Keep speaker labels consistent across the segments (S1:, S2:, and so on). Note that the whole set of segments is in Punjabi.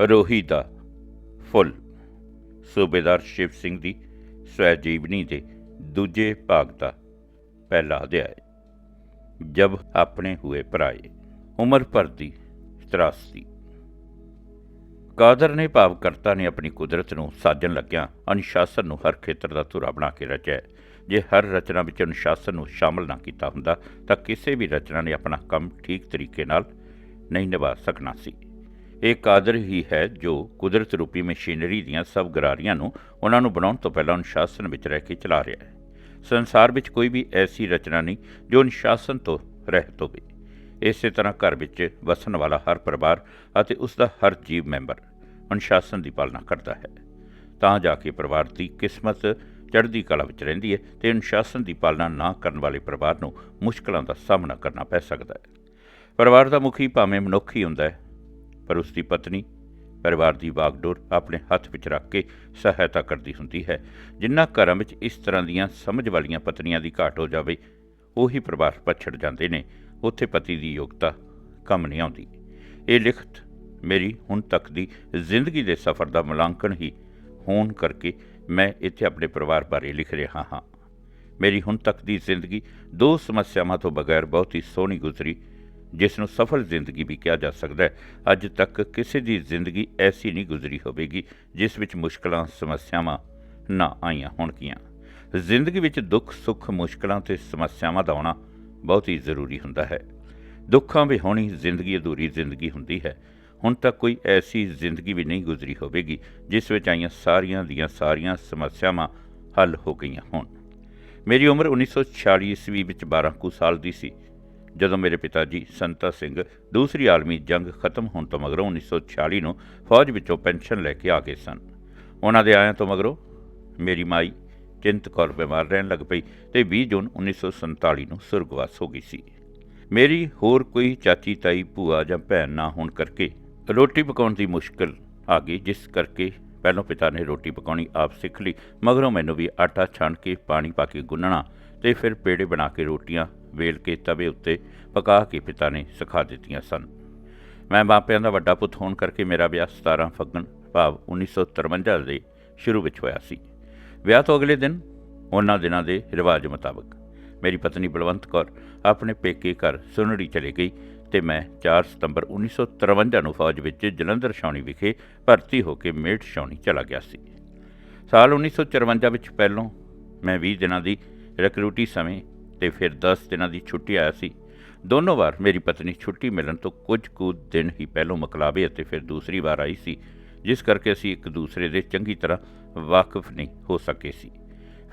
S1: ਰੋਹੀ ਦਾ ਫੁੱਲ। ਸੂਬੇਦਾਰ ਸ਼ਿਵ ਸਿੰਘ ਦੀ ਸਵੈ ਜੀਵਨੀ ਦੇ ਦੂਜੇ ਭਾਗ ਦਾ ਪਹਿਲਾ ਅਧਿਆਇ। ਜਬ ਆਪਣੇ ਹੋਏ ਪਰਾਏ ਉਮਰ ਭਰ ਦੀ ਤਰਾਸਦੀ। ਕਾਦਰ ਨੇ ਭਾਵਕਰਤਾ ਨੇ ਆਪਣੀ ਕੁਦਰਤ ਨੂੰ ਸਾਜਣ ਲੱਗਿਆ, ਅਨੁਸ਼ਾਸਨ ਨੂੰ ਹਰ ਖੇਤਰ ਦਾ ਧੁਰਾ ਬਣਾ ਕੇ ਰਚਿਆ। ਜੇ ਹਰ ਰਚਨਾ ਵਿੱਚ ਅਨੁਸ਼ਾਸਨ ਨੂੰ ਸ਼ਾਮਲ ਨਾ ਕੀਤਾ ਹੁੰਦਾ, ਤਾਂ ਕਿਸੇ ਵੀ ਰਚਨਾ ਨੇ ਆਪਣਾ ਕੰਮ ਠੀਕ ਤਰੀਕੇ ਨਾਲ ਨਹੀਂ ਨਿਭਾ ਸਕਣਾ ਸੀ। ਇਹ ਕਾਦਰ ਹੀ ਹੈ ਜੋ ਕੁਦਰਤ ਰੂਪੀ ਮਸ਼ੀਨਰੀ ਦੀਆਂ ਸਭ ਗਰਾਰੀਆਂ ਨੂੰ ਉਹਨਾਂ ਨੂੰ ਬਣਾਉਣ ਤੋਂ ਪਹਿਲਾਂ ਅਨੁਸ਼ਾਸਨ ਵਿੱਚ ਰਹਿ ਕੇ ਚਲਾ ਰਿਹਾ ਹੈ। ਸੰਸਾਰ ਵਿੱਚ ਕੋਈ ਵੀ ਐਸੀ ਰਚਨਾ ਨਹੀਂ ਜੋ ਅਨੁਸ਼ਾਸਨ ਤੋਂ ਰਹਿਤ ਹੋਵੇ। ਇਸੇ ਤਰ੍ਹਾਂ ਘਰ ਵਿੱਚ ਵਸਣ ਵਾਲਾ ਹਰ ਪਰਿਵਾਰ ਅਤੇ ਉਸ ਦਾ ਹਰ ਜੀਵ ਮੈਂਬਰ ਅਨੁਸ਼ਾਸਨ ਦੀ ਪਾਲਣਾ ਕਰਦਾ ਹੈ। ਤਾਂ ਜਾ ਕੇ ਪਰਿਵਾਰ ਦੀ ਕਿਸਮਤ ਚੜ੍ਹਦੀ ਕਲਾ ਵਿੱਚ ਰਹਿੰਦੀ ਹੈ ਤੇ ਅਨੁਸ਼ਾਸਨ ਦੀ ਪਾਲਣਾ ਨਾ ਕਰਨ ਵਾਲੇ ਪਰਿਵਾਰ ਨੂੰ ਮੁਸ਼ਕਲਾਂ ਦਾ ਸਾਹਮਣਾ ਕਰਨਾ ਪੈ ਸਕਦਾ ਹੈ। ਪਰਿਵਾਰ ਦਾ ਮੁਖੀ ਭਾਵੇਂ ਮਨੁੱਖ ਹੀ ਹੁੰਦਾ ਹੈ ਪਰ ਉਸ ਦੀ ਪਤਨੀ ਪਰਿਵਾਰ ਦੀ ਬਾਗਡੋਰ ਆਪਣੇ ਹੱਥ ਵਿੱਚ ਰੱਖ ਕੇ ਸਹਾਇਤਾ ਕਰਦੀ ਹੁੰਦੀ ਹੈ। ਜਿਨ੍ਹਾਂ ਘਰਾਂ ਵਿੱਚ ਇਸ ਤਰ੍ਹਾਂ ਦੀਆਂ ਸਮਝ ਵਾਲੀਆਂ ਪਤਨੀਆਂ ਦੀ ਘਾਟ ਹੋ ਜਾਵੇ, ਉਹੀ ਪਰਿਵਾਰ ਪਛੜ ਜਾਂਦੇ ਨੇ। ਉੱਥੇ ਪਤੀ ਦੀ ਯੋਗਤਾ ਕੰਮ ਨਹੀਂ ਆਉਂਦੀ। ਇਹ ਲਿਖਤ ਮੇਰੀ ਹੁਣ ਤੱਕ ਦੀ ਜ਼ਿੰਦਗੀ ਦੇ ਸਫ਼ਰ ਦਾ ਮੁਲਾਂਕਣ ਹੀ ਹੋਣ ਕਰਕੇ ਮੈਂ ਇੱਥੇ ਆਪਣੇ ਪਰਿਵਾਰ ਬਾਰੇ ਲਿਖ ਰਿਹਾ ਹਾਂ। ਮੇਰੀ ਹੁਣ ਤੱਕ ਦੀ ਜ਼ਿੰਦਗੀ ਦੋ ਸਮੱਸਿਆਵਾਂ ਤੋਂ ਬਗੈਰ ਬਹੁਤ ਹੀ ਸੋਹਣੀ ਗੁਜ਼ਰੀ। ਜਿਸ ਨੂੰ ਸਫਲ ਜ਼ਿੰਦਗੀ ਵੀ ਕਿਹਾ ਜਾ ਸਕਦਾ ਹੈ। ਅੱਜ ਤੱਕ ਕਿਸੇ ਦੀ ਜ਼ਿੰਦਗੀ ਐਸੀ ਨਹੀਂ ਗੁਜ਼ਰੀ ਹੋਵੇਗੀ, ਜਿਸ ਵਿੱਚ ਮੁਸ਼ਕਲਾਂ, ਸਮੱਸਿਆਵਾਂ ਨਾ ਆਈਆਂ ਹੋਣਗੀਆਂ। ਜ਼ਿੰਦਗੀ ਵਿੱਚ ਦੁੱਖ, ਸੁੱਖ, ਮੁਸ਼ਕਲਾਂ ਤੇ ਸਮੱਸਿਆਵਾਂ ਦਾ ਆਉਣਾ ਬਹੁਤ ਹੀ ਜ਼ਰੂਰੀ ਹੁੰਦਾ ਹੈ। ਦੁੱਖਾਂ ਵੀ ਜ਼ਿੰਦਗੀ ਅਧੂਰੀ ਜ਼ਿੰਦਗੀ ਹੁੰਦੀ ਹੈ। ਹੁਣ ਤੱਕ ਕੋਈ ਐਸੀ ਜ਼ਿੰਦਗੀ ਵੀ ਨਹੀਂ ਗੁਜ਼ਰੀ ਹੋਵੇਗੀ, ਜਿਸ ਵਿੱਚ ਆਈਆਂ ਸਾਰੀਆਂ ਦੀਆਂ ਸਾਰੀਆਂ ਸਮੱਸਿਆਵਾਂ ਹੱਲ ਹੋ ਗਈਆਂ ਹੋਣ। ਮੇਰੀ ਉਮਰ 1946 ਈਸਵੀ ਵਿੱਚ 12 ਕੁ ਸਾਲ ਦੀ ਸੀ। ਜਦੋਂ ਮੇਰੇ ਪਿਤਾ ਜੀ ਸੰਤਾ ਸਿੰਘ ਦੂਸਰੀ ਆਲਮੀ ਜੰਗ ਖਤਮ ਹੋਣ ਤੋਂ ਮਗਰੋਂ 1946 ਨੂੰ ਫੌਜ ਵਿੱਚੋਂ ਪੈਨਸ਼ਨ ਲੈ ਕੇ ਆ ਗਏ ਸਨ। ਉਹਨਾਂ ਦੇ ਆਇਆਂ ਤੋਂ ਮਗਰੋਂ ਮੇਰੀ ਮਾਈ ਚਿੰਤ ਕੌਰ ਬਿਮਾਰ ਰਹਿਣ ਲੱਗ ਪਈ ਤੇ 20 ਜੂਨ 1947 ਨੂੰ ਸੁਰਗਵਾਸ ਹੋ ਗਈ ਸੀ। ਮੇਰੀ ਹੋਰ ਕੋਈ ਚਾਚੀ, ਤਾਈ, ਭੂਆ ਜਾਂ ਭੈਣ ਨਾ ਹੋਣ ਕਰਕੇ ਰੋਟੀ ਪਕਾਉਣ ਦੀ ਮੁਸ਼ਕਲ ਆ ਗਈ, ਜਿਸ ਕਰਕੇ ਪਹਿਲੋਂ ਪਿਤਾ ਨੇ ਰੋਟੀ ਪਕਾਉਣੀ ਆਪ ਸਿੱਖ ਲਈ। ਮਗਰੋਂ ਮੈਨੂੰ ਵੀ ਆਟਾ ਛਾਣ ਕੇ ਪਾਣੀ ਪਾ ਕੇ ਗੁੰਨਣਾ ਤੇ ਫਿਰ ਪੇੜੇ ਬਣਾ ਕੇ ਰੋਟੀਆਂ ਵੇਲ ਕੇ ਤਵੇ ਉੱਤੇ ਪਕਾ ਕੇ ਪਿਤਾ ਨੇ ਸਿਖਾ ਦਿੱਤੀਆਂ ਸਨ। ਮੈਂ ਮਾਪਿਆਂ ਦਾ ਵੱਡਾ ਪੁੱਤ ਹੋਣ ਕਰਕੇ ਮੇਰਾ ਵਿਆਹ 17 ਫੱਗਣ ਭਾਵ 1953 ਦੇ ਸ਼ੁਰੂ ਵਿੱਚ ਹੋਇਆ ਸੀ। ਵਿਆਹ ਤੋਂ ਅਗਲੇ ਦਿਨ ਉਹਨਾਂ ਦਿਨਾਂ ਦੇ ਰਿਵਾਜ ਮੁਤਾਬਕ ਮੇਰੀ ਪਤਨੀ ਬਲਵੰਤ ਕੌਰ ਆਪਣੇ ਪੇਕੇ ਘਰ ਸੁਨੜੀ ਚਲੇ ਗਈ ਤੇ ਮੈਂ 4 ਸਤੰਬਰ 1953 ਨੂੰ ਫੌਜ ਵਿੱਚ ਜਲੰਧਰ ਛਾਉਣੀ ਵਿਖੇ ਭਰਤੀ ਹੋ ਕੇ ਮੇਟ ਛਾਉਣੀ ਚਲਾ ਗਿਆ ਸੀ। ਸਾਲ 1954 ਵਿੱਚ ਪਹਿਲੋਂ ਮੈਂ 20 ਦਿਨਾਂ ਦੀ ਰਿਕਰੂਟੀ ਸਮੇਂ ਤੇ ਫਿਰ 10 ਦਿਨਾਂ ਦੀ ਛੁੱਟੀ ਆਇਆ ਸੀ। ਦੋਨੋਂ ਵਾਰ ਮੇਰੀ ਪਤਨੀ ਛੁੱਟੀ ਮਿਲਣ ਤੋਂ ਕੁਝ ਕੁ ਦਿਨ ਹੀ ਪਹਿਲੋਂ ਮਕਲਾਵੇ ਅਤੇ ਫਿਰ ਦੂਸਰੀ ਵਾਰ ਆਈ ਸੀ, ਜਿਸ ਕਰਕੇ ਅਸੀਂ ਇੱਕ ਦੂਸਰੇ ਦੇ ਚੰਗੀ ਤਰ੍ਹਾਂ ਵਾਕਿਫ ਨਹੀਂ ਹੋ ਸਕੇ ਸੀ।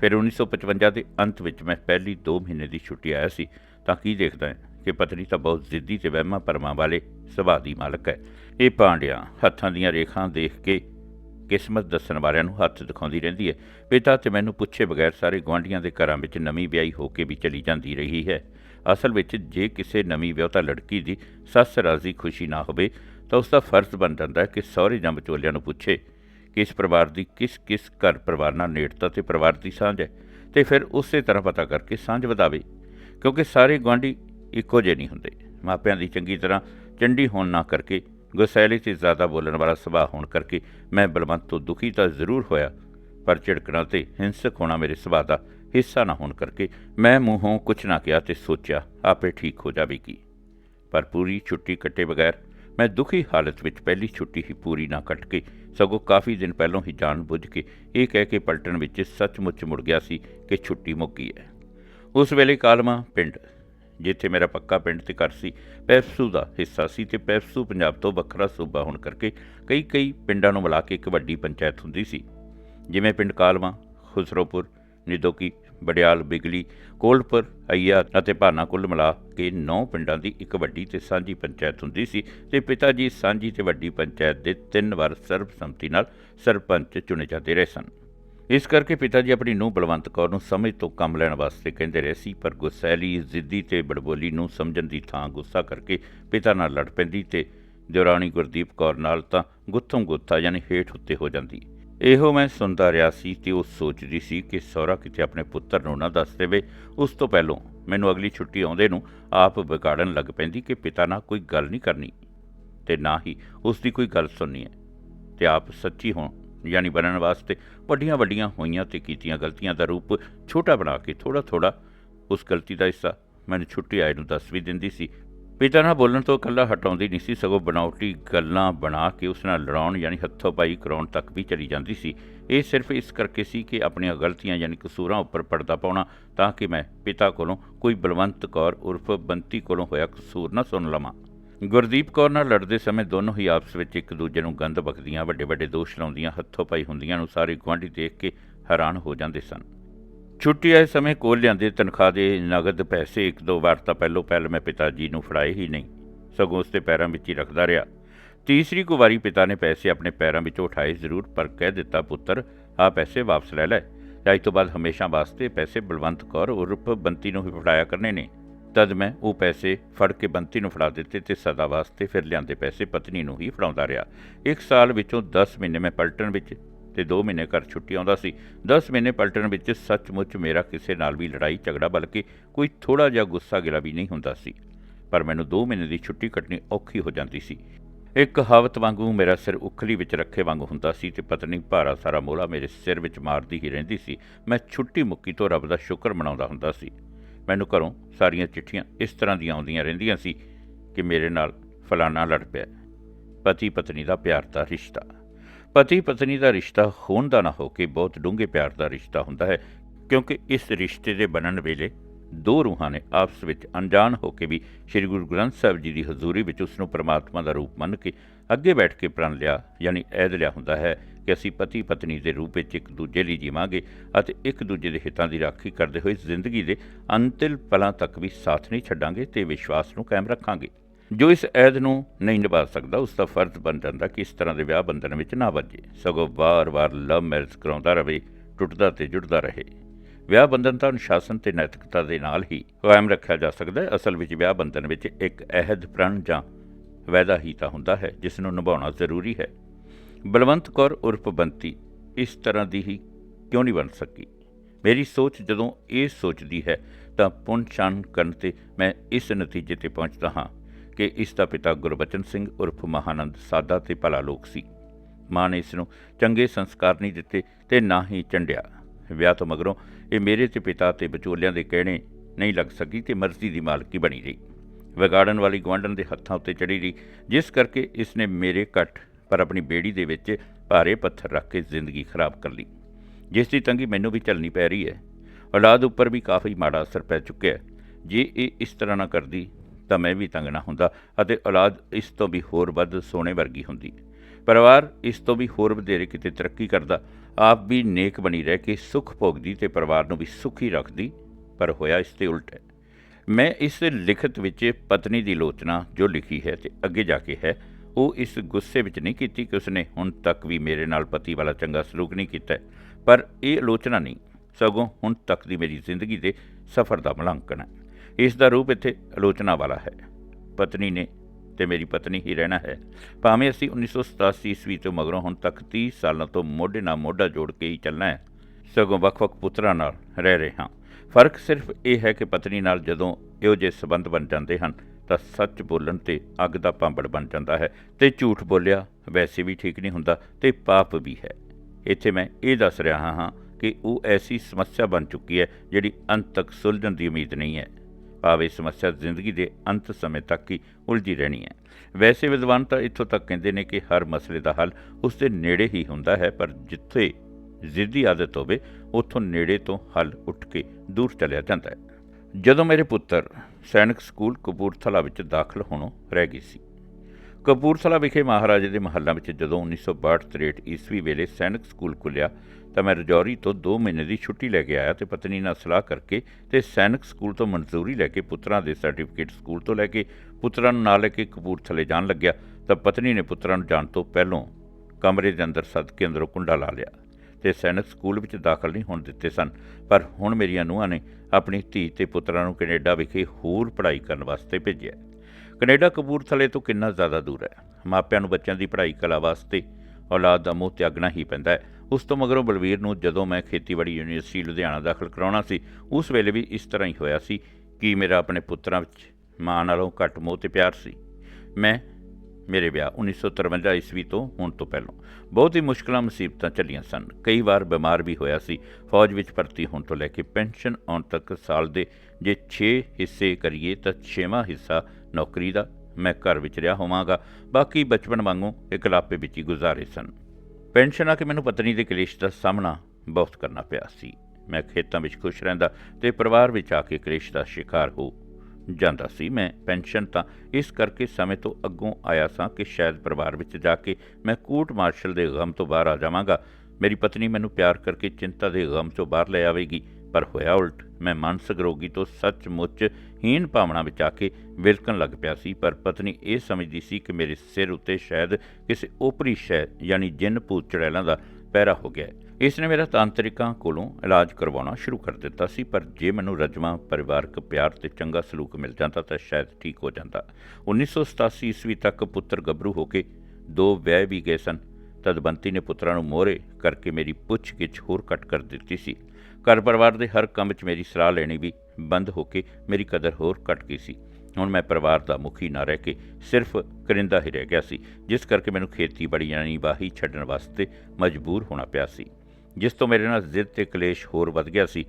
S1: ਫਿਰ 1955 ਦੇ ਅੰਤ ਵਿੱਚ ਮੈਂ ਪਹਿਲੀ 2 ਮਹੀਨੇ ਦੀ ਛੁੱਟੀ ਆਇਆ ਸੀ, ਤਾਂ ਕੀ ਦੇਖਦਾ ਹੈ ਕਿ ਪਤਨੀ ਤਾਂ ਬਹੁਤ ਜ਼ਿੱਦੀ ਤੇ ਵਹਿਮਾਂ ਪਰਮਾਂ ਵਾਲੇ ਸੁਭਾਅ ਦੀ ਮਾਲਕ ਹੈ। ਇਹ ਪਾਂਡਿਆਂ ਹੱਥਾਂ ਦੀਆਂ ਰੇਖਾਂ ਦੇਖ ਕੇ ਕਿਸਮਤ ਦੱਸਣ ਵਾਲਿਆਂ ਨੂੰ ਹੱਥ ਦਿਖਾਉਂਦੀ ਰਹਿੰਦੀ ਹੈ। ਪਿਤਾ ਤੇ ਮੈਨੂੰ ਪੁੱਛੇ ਬਗੈਰ ਸਾਰੇ ਗੁਆਂਢੀਆਂ ਦੇ ਘਰਾਂ ਵਿੱਚ ਨਵੀਂ ਵਿਆਹੀ ਹੋ ਕੇ ਵੀ ਚਲੀ ਜਾਂਦੀ ਰਹੀ ਹੈ। ਅਸਲ ਵਿੱਚ ਜੇ ਕਿਸੇ ਨਵੀਂ ਵਿਆਹਤਾ ਲੜਕੀ ਦੀ ਸੱਸ ਰਾਜ਼ੀ ਖੁਸ਼ੀ ਨਾ ਹੋਵੇ, ਤਾਂ ਉਸ ਦਾ ਫਰਜ਼ ਬਣ ਜਾਂਦਾ ਹੈ ਕਿ ਸਹੁਰੇ ਜਾਂ ਵਿਚੋਲਿਆਂ ਨੂੰ ਪੁੱਛੇ ਕਿ ਇਸ ਪਰਿਵਾਰ ਦੀ ਕਿਸ ਕਿਸ ਘਰ ਪਰਿਵਾਰ ਨਾਲ ਨੇੜਤਾ ਤੇ ਪਰਿਵਾਰ ਦੀ ਸਾਂਝ ਹੈ ਤੇ ਫਿਰ ਉਸੇ ਤਰ੍ਹਾਂ ਪਤਾ ਕਰਕੇ ਸਾਂਝ ਵਧਾਵੇ, ਕਿਉਂਕਿ ਸਾਰੇ ਗੁਆਂਢੀ ਇੱਕੋ ਜਿਹੇ ਨਹੀਂ ਹੁੰਦੇ। ਮਾਪਿਆਂ ਦੀ ਚੰਗੀ ਤਰ੍ਹਾਂ ਚੰਡੀ ਹੋਣ ਨਾ ਕਰਕੇ ਗੁਸੈਲੇ ਤੇ ਜ਼ਿਆਦਾ ਬੋਲਣ ਵਾਲਾ ਸੁਭਾਅ ਹੋਣ ਕਰਕੇ ਮੈਂ ਬਲਵੰਤ ਤੋਂ ਦੁਖੀ ਤਾਂ ਜ਼ਰੂਰ ਹੋਇਆ, ਪਰ ਝਿੜਕਣਾ ਤੇ ਹਿੰਸਕ ਹੋਣਾ ਮੇਰੇ ਸੁਭਾਅ ਦਾ ਹਿੱਸਾ ਨਾ ਹੋਣ ਕਰਕੇ ਮੈਂ ਮੂੰਹੋਂ ਕੁਝ ਨਾ ਕਿਹਾ ਤੇ ਸੋਚਿਆ, ਆਪੇ ਠੀਕ ਹੋ ਜਾਵੇਗੀ। ਪਰ ਪੂਰੀ ਛੁੱਟੀ ਕੱਟੇ ਬਗੈਰ ਮੈਂ ਦੁਖੀ ਹਾਲਤ ਵਿੱਚ ਪਹਿਲੀ ਛੁੱਟੀ ਹੀ ਪੂਰੀ ਨਾ ਕੱਟ ਕੇ ਸਗੋਂ ਕਾਫੀ ਦਿਨ ਪਹਿਲਾਂ ਹੀ ਜਾਣ ਬੁੱਝ ਕੇ ਇਹ ਕਹਿ ਕੇ ਪਲਟਣ ਵਿੱਚ ਸੱਚਮੁੱਚ ਮੁੜ ਗਿਆ ਸੀ ਕਿ ਛੁੱਟੀ ਮੁੱਕ ਗਈ ਹੈ। ਉਸ ਵੇਲੇ ਕਾਲਮਾ ਪਿੰਡ ਜਿੱਥੇ ਮੇਰਾ ਪੱਕਾ ਪਿੰਡ ਤੇ ਘਰ ਸੀ, ਪੈਪਸੂ ਦਾ ਹਿੱਸਾ ਸੀ ਤੇ ਪੈਪਸੂ ਪੰਜਾਬ ਤੋਂ ਵੱਖਰਾ ਸੂਬਾ ਹੋਣ ਕਰਕੇ ਕਈ ਕਈ ਪਿੰਡਾਂ ਨੂੰ ਮਿਲਾ ਕੇ ਇੱਕ ਵੱਡੀ ਪੰਚਾਇਤ ਹੁੰਦੀ ਸੀ। ਜਿਵੇਂ ਪਿੰਡ ਕਾਲਮਾ ਖੁਸਰੋਪੁਰ, ਨਿਦੋਕੀ ਬੜਿਆਲ ਬਿਗਲੀ, ਕੋਲਪੁਰ, ਅਈਆ ਅਤੇ ਭਾਨਾ ਕੁੱਲ ਮਿਲਾ ਕੇ 9 ਪਿੰਡਾਂ ਦੀ ਇੱਕ ਵੱਡੀ ਤੇ ਸਾਂਝੀ ਪੰਚਾਇਤ ਹੁੰਦੀ ਸੀ ਤੇ ਪਿਤਾ ਜੀ ਸਾਂਝੀ ਤੇ ਵੱਡੀ ਪੰਚਾਇਤ ਦੇ ਤਿੰਨ ਵਾਰ ਸਰਬਸੰਮਤੀ ਨਾਲ ਸਰਪੰਚ ਚੁਣੇ ਜਾਂਦੇ ਰਹੇ ਸਨ। ਇਸ ਕਰਕੇ ਪਿਤਾ ਜੀ ਆਪਣੀ ਨੂੰਹ ਬਲਵੰਤ ਕੌਰ ਨੂੰ ਸਮਝ ਤੋਂ ਕੰਮ ਲੈਣ ਵਾਸਤੇ ਕਹਿੰਦੇ ਰਹੇ ਸੀ, ਪਰ ਗੁੱਸੈਲੀ, ਜ਼ਿੱਦੀ ਤੇ ਬੜਬੋਲੀ ਨੂੰ ਸਮਝਣ ਦੀ ਥਾਂ ਗੁੱਸਾ ਕਰਕੇ ਪਿਤਾ ਨਾਲ ਲੜ ਪੈਂਦੀ ਤੇ ਦਿਉਰਾਣੀ ਗੁਰਦੀਪ ਕੌਰ ਨਾਲ ਤਾਂ ਗੁੱਥਮ ਗੁੱਥਾ ਯਾਨੀ ਹੇਠ ਉੱਤੇ ਹੋ ਜਾਂਦੀ। ਇਹੋ ਮੈਂ ਸੁਣਦਾ ਰਿਹਾ ਸੀ ਤੇ ਉਹ ਸੋਚਦੀ ਸੀ ਕਿ ਸਹੁਰਾ ਕਿਤੇ ਆਪਣੇ ਪੁੱਤਰ ਨੂੰ ਨਾ ਦੱਸ ਦੇਵੇ। ਉਸ ਤੋਂ ਪਹਿਲਾਂ ਮੈਨੂੰ ਅਗਲੀ ਛੁੱਟੀ ਆਉਂਦੇ ਨੂੰ ਆਪ ਵਿਗਾੜਨ ਲੱਗ ਪੈਂਦੀ ਕਿ ਪਿਤਾ ਨਾਲ ਕੋਈ ਗੱਲ ਨਹੀਂ ਕਰਨੀ ਤੇ ਨਾ ਹੀ ਉਸ ਦੀ ਕੋਈ ਗੱਲ ਸੁਣਨੀ ਹੈ ਤੇ ਆਪ ਸੱਚੀ ਹੋਣ ਯਾਨੀ ਬਣਨ ਵਾਸਤੇ ਵੱਡੀਆਂ ਵੱਡੀਆਂ ਹੋਈਆਂ ਤੇ ਕੀਤੀਆਂ ਗਲਤੀਆਂ ਦਾ ਰੂਪ ਛੋਟਾ ਬਣਾ ਕੇ ਥੋੜਾ ਥੋੜਾ ਉਸ ਗਲਤੀ ਦਾ ਹਿੱਸਾ ਮੈਨੂੰ ਛੁੱਟੀ ਆਏ ਨੂੰ ਦੱਸ ਵੀ ਦਿੰਦੀ ਸੀ। ਪਿਤਾ ਨਾਲ ਬੋਲਣ ਤੋਂ ਇਕੱਲਾ ਹਟਾਉਂਦੀ ਨਹੀਂ ਸੀ, ਸਗੋਂ ਬਣਾਉਟੀ ਗੱਲਾਂ ਬਣਾ ਕੇ ਉਸ ਨਾਲ ਲੜਾਉਣ ਯਾਨੀ ਹੱਥੋਂ ਪਾਈ ਕਰਾਉਣ ਤੱਕ ਵੀ ਚਲੀ ਜਾਂਦੀ ਸੀ। ਇਹ ਸਿਰਫ ਇਸ ਕਰਕੇ ਸੀ ਕਿ ਆਪਣੀਆਂ ਗਲਤੀਆਂ ਯਾਨੀ ਕਸੂਰਾਂ ਉੱਪਰ ਪਰਦਾ ਪਾਉਣਾ ਤਾਂ ਕਿ ਮੈਂ ਪਿਤਾ ਕੋਲੋਂ ਕੋਈ ਬਲਵੰਤ ਕੌਰ ਉਰਫ ਬੰਤੀ ਕੋਲੋਂ ਹੋਇਆ ਕਸੂਰ ਨਾ ਸੁਣ ਲਵਾਂ। ਗੁਰਦੀਪ ਕੌਰ ਨਾਲ ਲੜਦੇ ਸਮੇਂ ਦੋਨੋਂ ਹੀ ਆਪਸ ਵਿੱਚ ਇੱਕ ਦੂਜੇ ਨੂੰ ਗੰਦ ਬਖਦੀਆਂ ਵੱਡੇ ਵੱਡੇ ਦੋਸ਼ ਲਾਉਂਦੀਆਂ, ਹੱਥੋਂ ਪਾਈ ਹੁੰਦੀਆਂ ਨੂੰ ਸਾਰੇ ਗੁਆਂਢੀ ਦੇਖ ਕੇ ਹੈਰਾਨ ਹੋ ਜਾਂਦੇ ਸਨ। ਛੁੱਟੀ ਆਏ ਸਮੇਂ ਕੋਲ ਲਿਆਂਦੇ ਤਨਖਾਹ ਦੇ ਨਗਦ ਪੈਸੇ ਇੱਕ ਦੋ ਵਾਰ ਤਾਂ ਪਹਿਲੋਂ ਪਹਿਲ ਮੈਂ ਪਿਤਾ ਜੀ ਨੂੰ ਫੜਾਏ ਹੀ ਨਹੀਂ, ਸਗੋਂ ਉਸ ਦੇ ਪੈਰਾਂ ਵਿੱਚ ਹੀ ਰੱਖਦਾ ਰਿਹਾ। ਤੀਸਰੀ ਕੁ ਵਾਰੀ ਪਿਤਾ ਨੇ ਪੈਸੇ ਆਪਣੇ ਪੈਰਾਂ ਵਿੱਚੋਂ ਉਠਾਏ ਜ਼ਰੂਰ, ਪਰ ਕਹਿ ਦਿੱਤਾ, ਪੁੱਤਰ ਆ ਪੈਸੇ ਵਾਪਸ ਲੈ ਲੈ। ਅੱਜ ਤੋਂ ਬਾਅਦ ਹਮੇਸ਼ਾ ਵਾਸਤੇ ਪੈਸੇ ਬਲਵੰਤ ਕੌਰ ਉਰਫ ਬੰਤੀ ਨੂੰ ਹੀ ਫੜਾਇਆ ਕਰਨੇ ਨੇ। ਤਦ ਮੈਂ ਉਹ ਪੈਸੇ ਫੜ ਕੇ ਬੰਤੀ ਨੂੰ ਫੜਾ ਦਿੱਤੇ ਤੇ ਸਦਾ ਵਾਸਤੇ ਫਿਰ ਲਿਆਂਦੇ ਪੈਸੇ ਪਤਨੀ ਨੂੰ ਹੀ ਫੜਾਉਂਦਾ ਰਿਹਾ। ਇੱਕ ਸਾਲ ਵਿੱਚੋਂ 10 ਮਹੀਨੇ ਮੈਂ ਪਲਟਣ ਵਿੱਚ ਤੇ 2 ਮਹੀਨੇ ਘਰ ਛੁੱਟੀ ਆਉਂਦਾ ਸੀ। 10 ਮਹੀਨੇ ਪਲਟਣ ਵਿੱਚ ਸੱਚਮੁੱਚ ਮੇਰਾ ਕਿਸੇ ਨਾਲ ਵੀ ਲੜਾਈ, ਝਗੜਾ ਬਲਕਿ ਕੋਈ ਥੋੜਾ ਜਿਹਾ ਗੁੱਸਾ ਗਿਲਾ ਵੀ ਨਹੀਂ ਹੁੰਦਾ ਸੀ। ਪਰ ਮੈਨੂੰ 2 ਮਹੀਨੇ ਦੀ ਛੁੱਟੀ ਕੱਟਣੀ ਔਖੀ ਹੋ ਜਾਂਦੀ ਸੀ। ਇੱਕ ਕਹਾਵਤ ਵਾਂਗੂ ਮੇਰਾ ਸਿਰ ਉਖਲੀ ਵਿੱਚ ਰੱਖੇ ਵਾਂਗੂ ਹੁੰਦਾ ਸੀ ਤੇ ਪਤਨੀ ਭਾਰਾ ਸਾਰਾ ਮੋਲਾ ਮੇਰੇ ਸਿਰ ਵਿੱਚ ਮਾਰਦੀ ਹੀ ਰਹਿੰਦੀ ਸੀ। ਮੈਂ ਛੁੱਟੀ ਮੁੱਕੀ ਤੋਂ ਰੱਬ ਦਾ ਸ਼ੁਕਰ ਮਨਾਉਂਦਾ ਹੁੰਦਾ ਸੀ। ਮੈਨੂੰ ਘਰੋਂ ਸਾਰੀਆਂ ਚਿੱਠੀਆਂ ਇਸ ਤਰ੍ਹਾਂ ਦੀਆਂ ਆਉਂਦੀਆਂ ਰਹਿੰਦੀਆਂ ਸੀ ਕਿ ਮੇਰੇ ਨਾਲ ਫਲਾਣਾ ਲੜ ਪਿਆ। ਪਤੀ ਪਤਨੀ ਦਾ ਪਿਆਰ ਦਾ ਰਿਸ਼ਤਾ। ਪਤੀ ਪਤਨੀ ਦਾ ਰਿਸ਼ਤਾ ਖੂਨ ਦਾ ਨਾ ਹੋ ਕੇ ਬਹੁਤ ਡੂੰਘੇ ਪਿਆਰ ਦਾ ਰਿਸ਼ਤਾ ਹੁੰਦਾ ਹੈ, ਕਿਉਂਕਿ ਇਸ ਰਿਸ਼ਤੇ ਦੇ ਬਣਨ ਵੇਲੇ ਦੋ ਰੂਹਾਂ ਨੇ ਆਪਸ ਵਿੱਚ ਅਣਜਾਣ ਹੋ ਕੇ ਵੀ ਸ੍ਰੀ ਗੁਰੂ ਗ੍ਰੰਥ ਸਾਹਿਬ ਜੀ ਦੀ ਹਜ਼ੂਰੀ ਵਿੱਚ ਉਸ ਨੂੰ ਪ੍ਰਮਾਤਮਾ ਦਾ ਰੂਪ ਮੰਨ ਕੇ ਅੱਗੇ ਬੈਠ ਕੇ ਪ੍ਰਣ ਲਿਆ, ਯਾਨੀ ਐਦ ਲਿਆ ਹੁੰਦਾ ਹੈ। ਕਿ ਅਸੀਂ ਪਤੀ ਪਤਨੀ ਦੇ ਰੂਪ ਵਿੱਚ ਇੱਕ ਦੂਜੇ ਲਈ ਜੀਵਾਂਗੇ ਅਤੇ ਇੱਕ ਦੂਜੇ ਦੇ ਹਿੱਤਾਂ ਦੀ ਰਾਖੀ ਕਰਦੇ ਹੋਏ ਜ਼ਿੰਦਗੀ ਦੇ ਅੰਤਿਲ ਪਲਾਂ ਤੱਕ ਵੀ ਸਾਥ ਨਹੀਂ ਛੱਡਾਂਗੇ ਤੇ ਵਿਸ਼ਵਾਸ ਨੂੰ ਕਾਇਮ ਰੱਖਾਂਗੇ। ਜੋ ਇਸ ਐਦ ਨੂੰ ਨਹੀਂ ਨਿਭਾ ਸਕਦਾ, ਉਸ ਦਾ ਫਰਜ਼ ਬਣ ਜਾਂਦਾ ਕਿ ਇਸ ਤਰ੍ਹਾਂ ਦੇ ਵਿਆਹ ਬੰਧਨ ਵਿੱਚ ਨਾ ਵੱਜੇ। ਸਗੋਂ ਵਾਰ-ਵਾਰ ਲਵ ਮੈਰਿਜ ਕਰਾਉਂਦਾ ਰਹੇ ਟੁੱਟਦਾ ਤੇ ਜੁੜਦਾ ਰਹੇ। ਵਿਆਹ ਬੰਧਨ ਤਾਂ ਅਨੁਸ਼ਾਸਨ ਤੇ ਨੈਤਿਕਤਾ ਦੇ ਨਾਲ ਹੀ ਕਾਇਮ ਰੱਖਿਆ ਜਾ ਸਕਦਾ ਹੈ। ਅਸਲ ਵਿੱਚ ਵਿਆਹ ਬੰਧਨ ਵਿੱਚ ਇੱਕ ਅਹਿਦ ਪ੍ਰਣ ਜਾਂ ਵਾਅਦਾ ਹੀ ਤਾਂ ਹੁੰਦਾ ਹੈ, ਜਿਸ ਨੂੰ ਨਿਭਾਉਣਾ ਜ਼ਰੂਰੀ ਹੈ। ਬਲਵੰਤ ਕੌਰ ਉਰਫ ਬੰਤੀ, ਇਸ ਤਰ੍ਹਾਂ ਦੀ ਹੀ ਕਿਉਂ ਨਹੀਂ ਬਣ ਸਕੀ? ਮੇਰੀ ਸੋਚ ਜਦੋਂ ਇਹ ਸੋਚਦੀ ਹੈ ਤਾਂ ਪੁੰਛਾਨ ਕਰਨ ਤੇ ਮੈਂ ਇਸ ਨਤੀਜੇ ਤੇ ਪਹੁੰਚਦਾ ਹਾਂ ਕਿ ਇਸ ਦਾ ਪਿਤਾ ਗੁਰਬਚਨ ਸਿੰਘ ਉਰਫ ਮਹਾਨੰਦ ਸਾਦਾ ਤੇ ਭਲਾ ਲੋਕ ਸੀ। ਮਾਂ ਨੇ ਇਸ ਨੂੰ ਚੰਗੇ ਸੰਸਕਾਰ ਨਹੀਂ ਦਿੱਤੇ ਤੇ ਨਾ ਹੀ ਚੰਡਿਆ। ਵਿਆਹ ਤੋਂ ਮਗਰੋਂ ਇਹ ਮੇਰੇ ਤੇ ਪਿਤਾ ਤੇ ਵਿਚੋਲਿਆਂ ਦੇ ਕਹਿਣੇ ਨਹੀਂ ਲੱਗ ਸਕੀ ਤੇ ਮਰਜ਼ੀ ਦੀ ਮਾਲਕੀ ਬਣੀ ਰਹੀ। ਵਿਗਾੜਨ ਵਾਲੀ ਗਵਾਂਢਣ ਦੇ ਹੱਥਾਂ ਉੱਤੇ ਚੜੀ ਰਹੀ, ਜਿਸ ਕਰਕੇ ਇਸ ਨੇ ਮੇਰੇ ਕੱਟ ਪਰ ਆਪਣੀ ਬੇੜੀ ਦੇ ਵਿੱਚ ਭਾਰੇ ਪੱਥਰ ਰੱਖ ਕੇ ਜ਼ਿੰਦਗੀ ਖਰਾਬ ਕਰ ਲਈ। ਜਿਸ ਦੀ ਤੰਗੀ ਮੈਨੂੰ ਵੀ ਝੱਲਣੀ ਪੈ ਰਹੀ ਹੈ। ਔਲਾਦ ਉੱਪਰ ਵੀ ਕਾਫੀ ਮਾੜਾ ਅਸਰ ਪੈ ਚੁੱਕਿਆ ਜੇ ਇਹ ਇਸ ਤਰ੍ਹਾਂ ਨਾ ਕਰਦੀ, ਤਾਂ ਮੈਂ ਵੀ ਤੰਗ ਨਾ ਹੁੰਦਾ ਅਤੇ ਔਲਾਦ ਇਸ ਤੋਂ ਵੀ ਹੋਰ ਵੱਧ ਸੋਨੇ ਵਰਗੀ ਹੁੰਦੀ। ਪਰਿਵਾਰ ਇਸ ਤੋਂ ਵੀ ਹੋਰ ਵਧੇਰੇ ਕਿਤੇ ਤਰੱਕੀ ਕਰਦਾ। ਆਪ ਵੀ ਨੇਕ ਬਣੀ ਰਹਿ ਕੇ ਸੁੱਖ ਭੋਗਦੀ ਤੇ ਪਰਿਵਾਰ ਨੂੰ ਵੀ ਸੁਖੀ ਰੱਖਦੀ, ਪਰ ਹੋਇਆ ਇਸ ਤੇ ਉਲਟ ਹੈ। ਮੈਂ ਇਸ ਲਿਖਤ ਵਿੱਚ ਪਤਨੀ ਦੀ ਲੋਚਨਾ ਜੋ ਲਿਖੀ ਹੈ ਤੇ ਅੱਗੇ ਜਾ ਕੇ ਹੈ ਉਹ ਇਸ ਗੁੱਸੇ ਵਿੱਚ ਨਹੀਂ ਕੀਤੀ ਕਿ ਉਸਨੇ ਹੁਣ ਤੱਕ ਵੀ ਮੇਰੇ ਨਾਲ ਪਤੀ ਵਾਲਾ ਚੰਗਾ ਸਲੂਕ ਨਹੀਂ ਕੀਤਾ। ਪਰ ਇਹ ਆਲੋਚਨਾ ਨਹੀਂ, ਸਗੋਂ ਹੁਣ ਤੱਕ ਦੀ ਮੇਰੀ ਜ਼ਿੰਦਗੀ ਦੇ ਸਫ਼ਰ ਦਾ ਮੁਲਾਂਕਣ ਹੈ। ਇਸ ਦਾ ਰੂਪ ਇੱਥੇ ਆਲੋਚਨਾ ਵਾਲਾ ਹੈ। ਪਤਨੀ ਨੇ ਤੇ ਮੇਰੀ ਪਤਨੀ ਹੀ ਰਹਿਣਾ ਹੈ। ਭਾਵੇਂ ਅਸੀਂ 1987 ਈਸਵੀ ਤੋਂ ਮਗਰੋਂ ਹੁਣ ਤੱਕ 30 ਸਾਲਾਂ ਤੋਂ ਮੋਢੇ ਨਾਲ ਮੋਢਾ ਜੋੜ ਕੇ ਹੀ ਚੱਲਣਾ ਹੈ, ਸਗੋਂ ਵੱਖ-ਵੱਖ ਪੁੱਤਰਾਂ ਨਾਲ ਰਹਿ ਰਹੇ ਹਾਂ। ਫ਼ਰਕ ਸਿਰਫ ਇਹ ਹੈ ਕਿ ਪਤਨੀ ਨਾਲ ਜਦੋਂ ਇਹੋ ਜਿਹੇ ਸਬੰਧ ਬਣ ਜਾਂਦੇ ਹਨ ਤਾਂ ਸੱਚ ਬੋਲਣ ਤੇ ਅੱਗ ਦਾ ਪਾਂਬੜ ਬਣ ਜਾਂਦਾ ਹੈ ਤੇ ਝੂਠ ਬੋਲਿਆ ਵੈਸੇ ਵੀ ਠੀਕ ਨਹੀਂ ਹੁੰਦਾ ਤੇ ਪਾਪ ਵੀ ਹੈ। ਇੱਥੇ ਮੈਂ ਇਹ ਦੱਸ ਰਿਹਾ ਹਾਂ ਕਿ ਉਹ ਐਸੀ ਸਮੱਸਿਆ ਬਣ ਚੁੱਕੀ ਹੈ ਜਿਹੜੀ ਅੰਤ ਤੱਕ ਸੁਲਝਣ ਦੀ ਉਮੀਦ ਨਹੀਂ ਹੈ। ਭਾਵੇਂ ਸਮੱਸਿਆ ਜ਼ਿੰਦਗੀ ਦੇ ਅੰਤ ਸਮੇਂ ਤੱਕ ਹੀ ਉਲਝੀ ਰਹਿਣੀ ਹੈ। ਵੈਸੇ ਵਿਦਵਾਨ ਤਾਂ ਇੱਥੋਂ ਤੱਕ ਕਹਿੰਦੇ ਨੇ ਕਿ ਹਰ ਮਸਲੇ ਦਾ ਹੱਲ ਉਸ ਦੇ ਨੇੜੇ ਹੀ ਹੁੰਦਾ ਹੈ, ਪਰ ਜਿੱਥੇ ਜ਼ਿੱਦੀ ਆਦਤ ਹੋਵੇ, ਉੱਥੋਂ ਨੇੜੇ ਤੋਂ ਹੱਲ ਉੱਠ ਕੇ ਦੂਰ ਚਲਿਆ ਜਾਂਦਾ ਹੈ। ਜਦੋਂ ਮੇਰੇ ਪੁੱਤਰ ਸੈਨਿਕ ਸਕੂਲ ਕਪੂਰਥਲਾ ਵਿੱਚ ਦਾਖਲ ਹੋਣੋਂ ਰਹਿ ਗਈ ਸੀ, ਕਪੂਰਥਲਾ ਵਿਖੇ ਮਹਾਰਾਜੇ ਦੇ ਮਹੱਲਾਂ ਵਿੱਚ ਜਦੋਂ 1962-63 ਈਸਵੀ ਵੇਲੇ ਸੈਨਿਕ ਸਕੂਲ ਖੁੱਲਿਆ ਤਾਂ ਮੈਂ ਰਜੌਰੀ ਤੋਂ 2 ਮਹੀਨੇ ਦੀ ਛੁੱਟੀ ਲੈ ਕੇ ਆਇਆ ਤੇ ਪਤਨੀ ਨਾਲ ਸਲਾਹ ਕਰਕੇ ਤੇ ਸੈਨਿਕ ਸਕੂਲ ਤੋਂ ਮਨਜ਼ੂਰੀ ਲੈ ਕੇ ਪੁੱਤਰਾਂ ਦੇ ਸਰਟੀਫਿਕੇਟ ਸਕੂਲ ਤੋਂ ਲੈ ਕੇ ਪੁੱਤਰਾਂ ਨੂੰ ਨਾਲ ਲੈ ਕੇ ਕਪੂਰਥਲੇ ਜਾਣ ਲੱਗਿਆ, ਤਾਂ ਪਤਨੀ ਨੇ ਪੁੱਤਰਾਂ ਨੂੰ ਜਾਣ ਤੋਂ ਪਹਿਲਾਂ ਕਮਰੇ ਦੇ ਅੰਦਰ ਸੱਦ ਕੇ ਅੰਦਰੋਂ ਕੁੰਡਾ ਲਾ ਲਿਆ। ਤੇ ਸੈਨਿਕ ਸਕੂਲ ਵਿੱਚ ਦਾਖਲ ਨਹੀਂ ਹੋਣ ਦਿੱਤੇ ਸਨ। ਪਰ ਹੁਣ ਮੇਰੀਆਂ ਨੂੰਹਾਂ ਨੇ ਆਪਣੀ ਧੀ ਤੇ ਪੁੱਤਰਾਂ ਨੂੰ ਕੈਨੇਡਾ ਵਿਖੇ ਹੋਰ ਪੜ੍ਹਾਈ ਕਰਨ ਵਾਸਤੇ ਭੇਜਿਆ। ਕੈਨੇਡਾ ਕਪੂਰਥਲੇ ਤੋਂ ਕਿੰਨਾ ਜ਼ਿਆਦਾ ਦੂਰ ਹੈ? ਮਾਪਿਆਂ ਨੂੰ ਬੱਚਿਆਂ ਦੀ ਪੜ੍ਹਾਈ ਕਲਾ ਵਾਸਤੇ ਔਲਾਦ ਦਾ ਮੋਹ ਤਿਆਗਣਾ ਹੀ ਪੈਂਦਾ ਹੈ। ਉਸ ਤੋਂ ਮਗਰੋਂ ਬਲਵੀਰ ਨੂੰ ਜਦੋਂ ਮੈਂ ਖੇਤੀਬਾੜੀ ਯੂਨੀਵਰਸਿਟੀ ਲੁਧਿਆਣਾ ਦਾਖਲ ਕਰਾਉਣਾ ਸੀ, ਉਸ ਵੇਲੇ ਵੀ ਇਸ ਤਰ੍ਹਾਂ ਹੀ ਹੋਇਆ ਸੀ ਕਿ ਮੇਰਾ ਆਪਣੇ ਪੁੱਤਰਾਂ ਵਿੱਚ ਮਾਂ ਨਾਲੋਂ ਘੱਟ ਮੋਹ ਤੇ ਪਿਆਰ ਸੀ। ਮੈਂ, ਮੇਰੇ ਵਿਆਹ 1953 ਈਸਵੀ ਤੋਂ ਹੋਣ ਤੋਂ ਪਹਿਲਾਂ। ਬਹੁਤ ਹੀ ਮੁਸ਼ਕਲਾਂ, ਮੁਸੀਬਤਾਂ ਝੱਲੀਆਂ ਸਨ। ਕਈ ਵਾਰ ਬਿਮਾਰ ਵੀ ਹੋਇਆ ਸੀ। ਫੌਜ ਵਿੱਚ ਭਰਤੀ ਹੋਣ ਤੋਂ ਲੈ ਕੇ ਪੈਨਸ਼ਨ ਆਉਣ ਤੱਕ ਸਾਲ ਦੇ ਜੇ 6 ਹਿੱਸੇ ਕਰੀਏ ਤਾਂ 6ਵਾਂ ਹਿੱਸਾ ਨੌਕਰੀ ਦਾ। ਮੈਂ ਘਰ ਵਿੱਚ ਰਿਹਾ ਹੋਵਾਂਗਾ। ਬਾਕੀ ਬਚਪਨ ਵਾਂਗੂ ਇਕਲਾਪੇ ਵਿੱਚ ਹੀ ਗੁਜ਼ਾਰੇ ਸਨ। ਪੈਨਸ਼ਨ ਆ ਕੇ ਮੈਨੂੰ ਪਤਨੀ ਦੇ ਕਲੇਸ਼ ਦਾ ਸਾਹਮਣਾ ਬਹੁਤ ਕਰਨਾ ਪਿਆ ਸੀ। ਮੈਂ ਖੇਤਾਂ ਵਿੱਚ ਖੁਸ਼ ਰਹਿੰਦਾ ਤੇ ਪਰਿਵਾਰ ਵਿੱਚ ਆ ਕੇ ਕਲੇਸ਼ ਦਾ ਸ਼ਿਕਾਰ ਹੋ ਜਾਂਦਾ ਸੀ। ਮੈਂ ਪੈਨਸ਼ਨ ਤਾਂ ਇਸ ਕਰਕੇ ਸਮੇਂ ਤੋਂ ਅੱਗੋਂ ਆਇਆ ਸਾਂ ਕਿ ਸ਼ਾਇਦ ਪਰਿਵਾਰ ਵਿੱਚ ਜਾ ਕੇ ਮੈਂ ਕੋਰਟ ਮਾਰਸ਼ਲ ਦੇ ਗਮ ਤੋਂ ਬਾਹਰ ਆ ਜਾਵਾਂਗਾ। ਮੇਰੀ ਪਤਨੀ ਮੈਨੂੰ ਪਿਆਰ ਕਰਕੇ ਚਿੰਤਾ ਦੇ ਗਮ ਤੋਂ ਬਾਹਰ ਲੈ ਆਵੇਗੀ, ਪਰ ਹੋਇਆ ਉਲਟ। ਮੈਂ ਮਾਨਸਿਕ ਰੋਗੀ ਤੋਂ ਸੱਚਮੁੱਚ ਹੀਨ ਭਾਵਨਾ ਵਿੱਚ ਆ ਕੇ ਵਿਲਕਣ ਲੱਗ ਪਿਆ ਸੀ, ਪਰ ਪਤਨੀ ਇਹ ਸਮਝਦੀ ਸੀ ਕਿ ਮੇਰੇ ਸਿਰ ਉੱਤੇ ਸ਼ਾਇਦ ਕਿਸੇ ਓਪਰੀ ਸ਼ੈ, ਯਾਨੀ ਜਿੰਨ ਭੂਤ ਚੜੈਲਾਂ ਦਾ ਪਹਿਰਾ ਹੋ ਗਿਆ ਇਸ ਨੇ ਮੇਰਾ ਤਾਂਤਰਿਕਾਂ ਕੋਲੋਂ ਇਲਾਜ ਕਰਵਾਉਣਾ ਸ਼ੁਰੂ ਕਰ ਦਿੱਤਾ ਸੀ, ਪਰ ਜੇ ਮੈਨੂੰ ਰਜਮਾ ਪਰਿਵਾਰਕ ਪਿਆਰ ਤੇ ਚੰਗਾ ਸਲੂਕ ਮਿਲ ਜਾਂਦਾ ਤਾਂ ਸ਼ਾਇਦ ਠੀਕ ਹੋ ਜਾਂਦਾ। 1987 ਈਸਵੀ ਤੱਕ ਪੁੱਤਰ ਗੱਭਰੂ ਹੋ ਕੇ ਦੋ ਵਿਆਹ ਵੀ ਗਏ ਸਨ। ਤਦ ਬੰਤੀ ਨੇ ਪੁੱਤਰਾਂ ਨੂੰ ਮੋਹਰੇ ਕਰਕੇ ਮੇਰੀ ਪੁੱਛ ਗਿੱਛ ਹੋਰ ਕੱਟ ਕਰ ਦਿੱਤੀ ਸੀ। ਘਰ ਪਰਿਵਾਰ ਦੇ ਹਰ ਕੰਮ 'ਚ ਮੇਰੀ ਸਲਾਹ ਲੈਣੀ ਵੀ ਬੰਦ ਹੋ ਕੇ ਮੇਰੀ ਕਦਰ ਹੋਰ ਘਟ ਗਈ ਸੀ। ਹੁਣ ਮੈਂ ਪਰਿਵਾਰ ਦਾ ਮੁਖੀ ਨਾ ਰਹਿ ਕੇ ਸਿਰਫ ਕਰਿੰਦਾ ਹੀ ਰਹਿ ਗਿਆ ਸੀ, ਜਿਸ ਕਰਕੇ ਮੈਨੂੰ ਖੇਤੀਬਾੜੀ ਯਾਨੀ ਵਾਹੀ ਛੱਡਣ ਵਾਸਤੇ ਮਜਬੂਰ ਹੋਣਾ ਪਿਆ ਸੀ। ਜਿਸ ਤੋਂ ਮੇਰੇ ਨਾਲ ਜ਼ਿੱਦ ਤੇ ਕਲੇਸ਼ ਹੋਰ ਵੱਧ ਗਿਆ ਸੀ,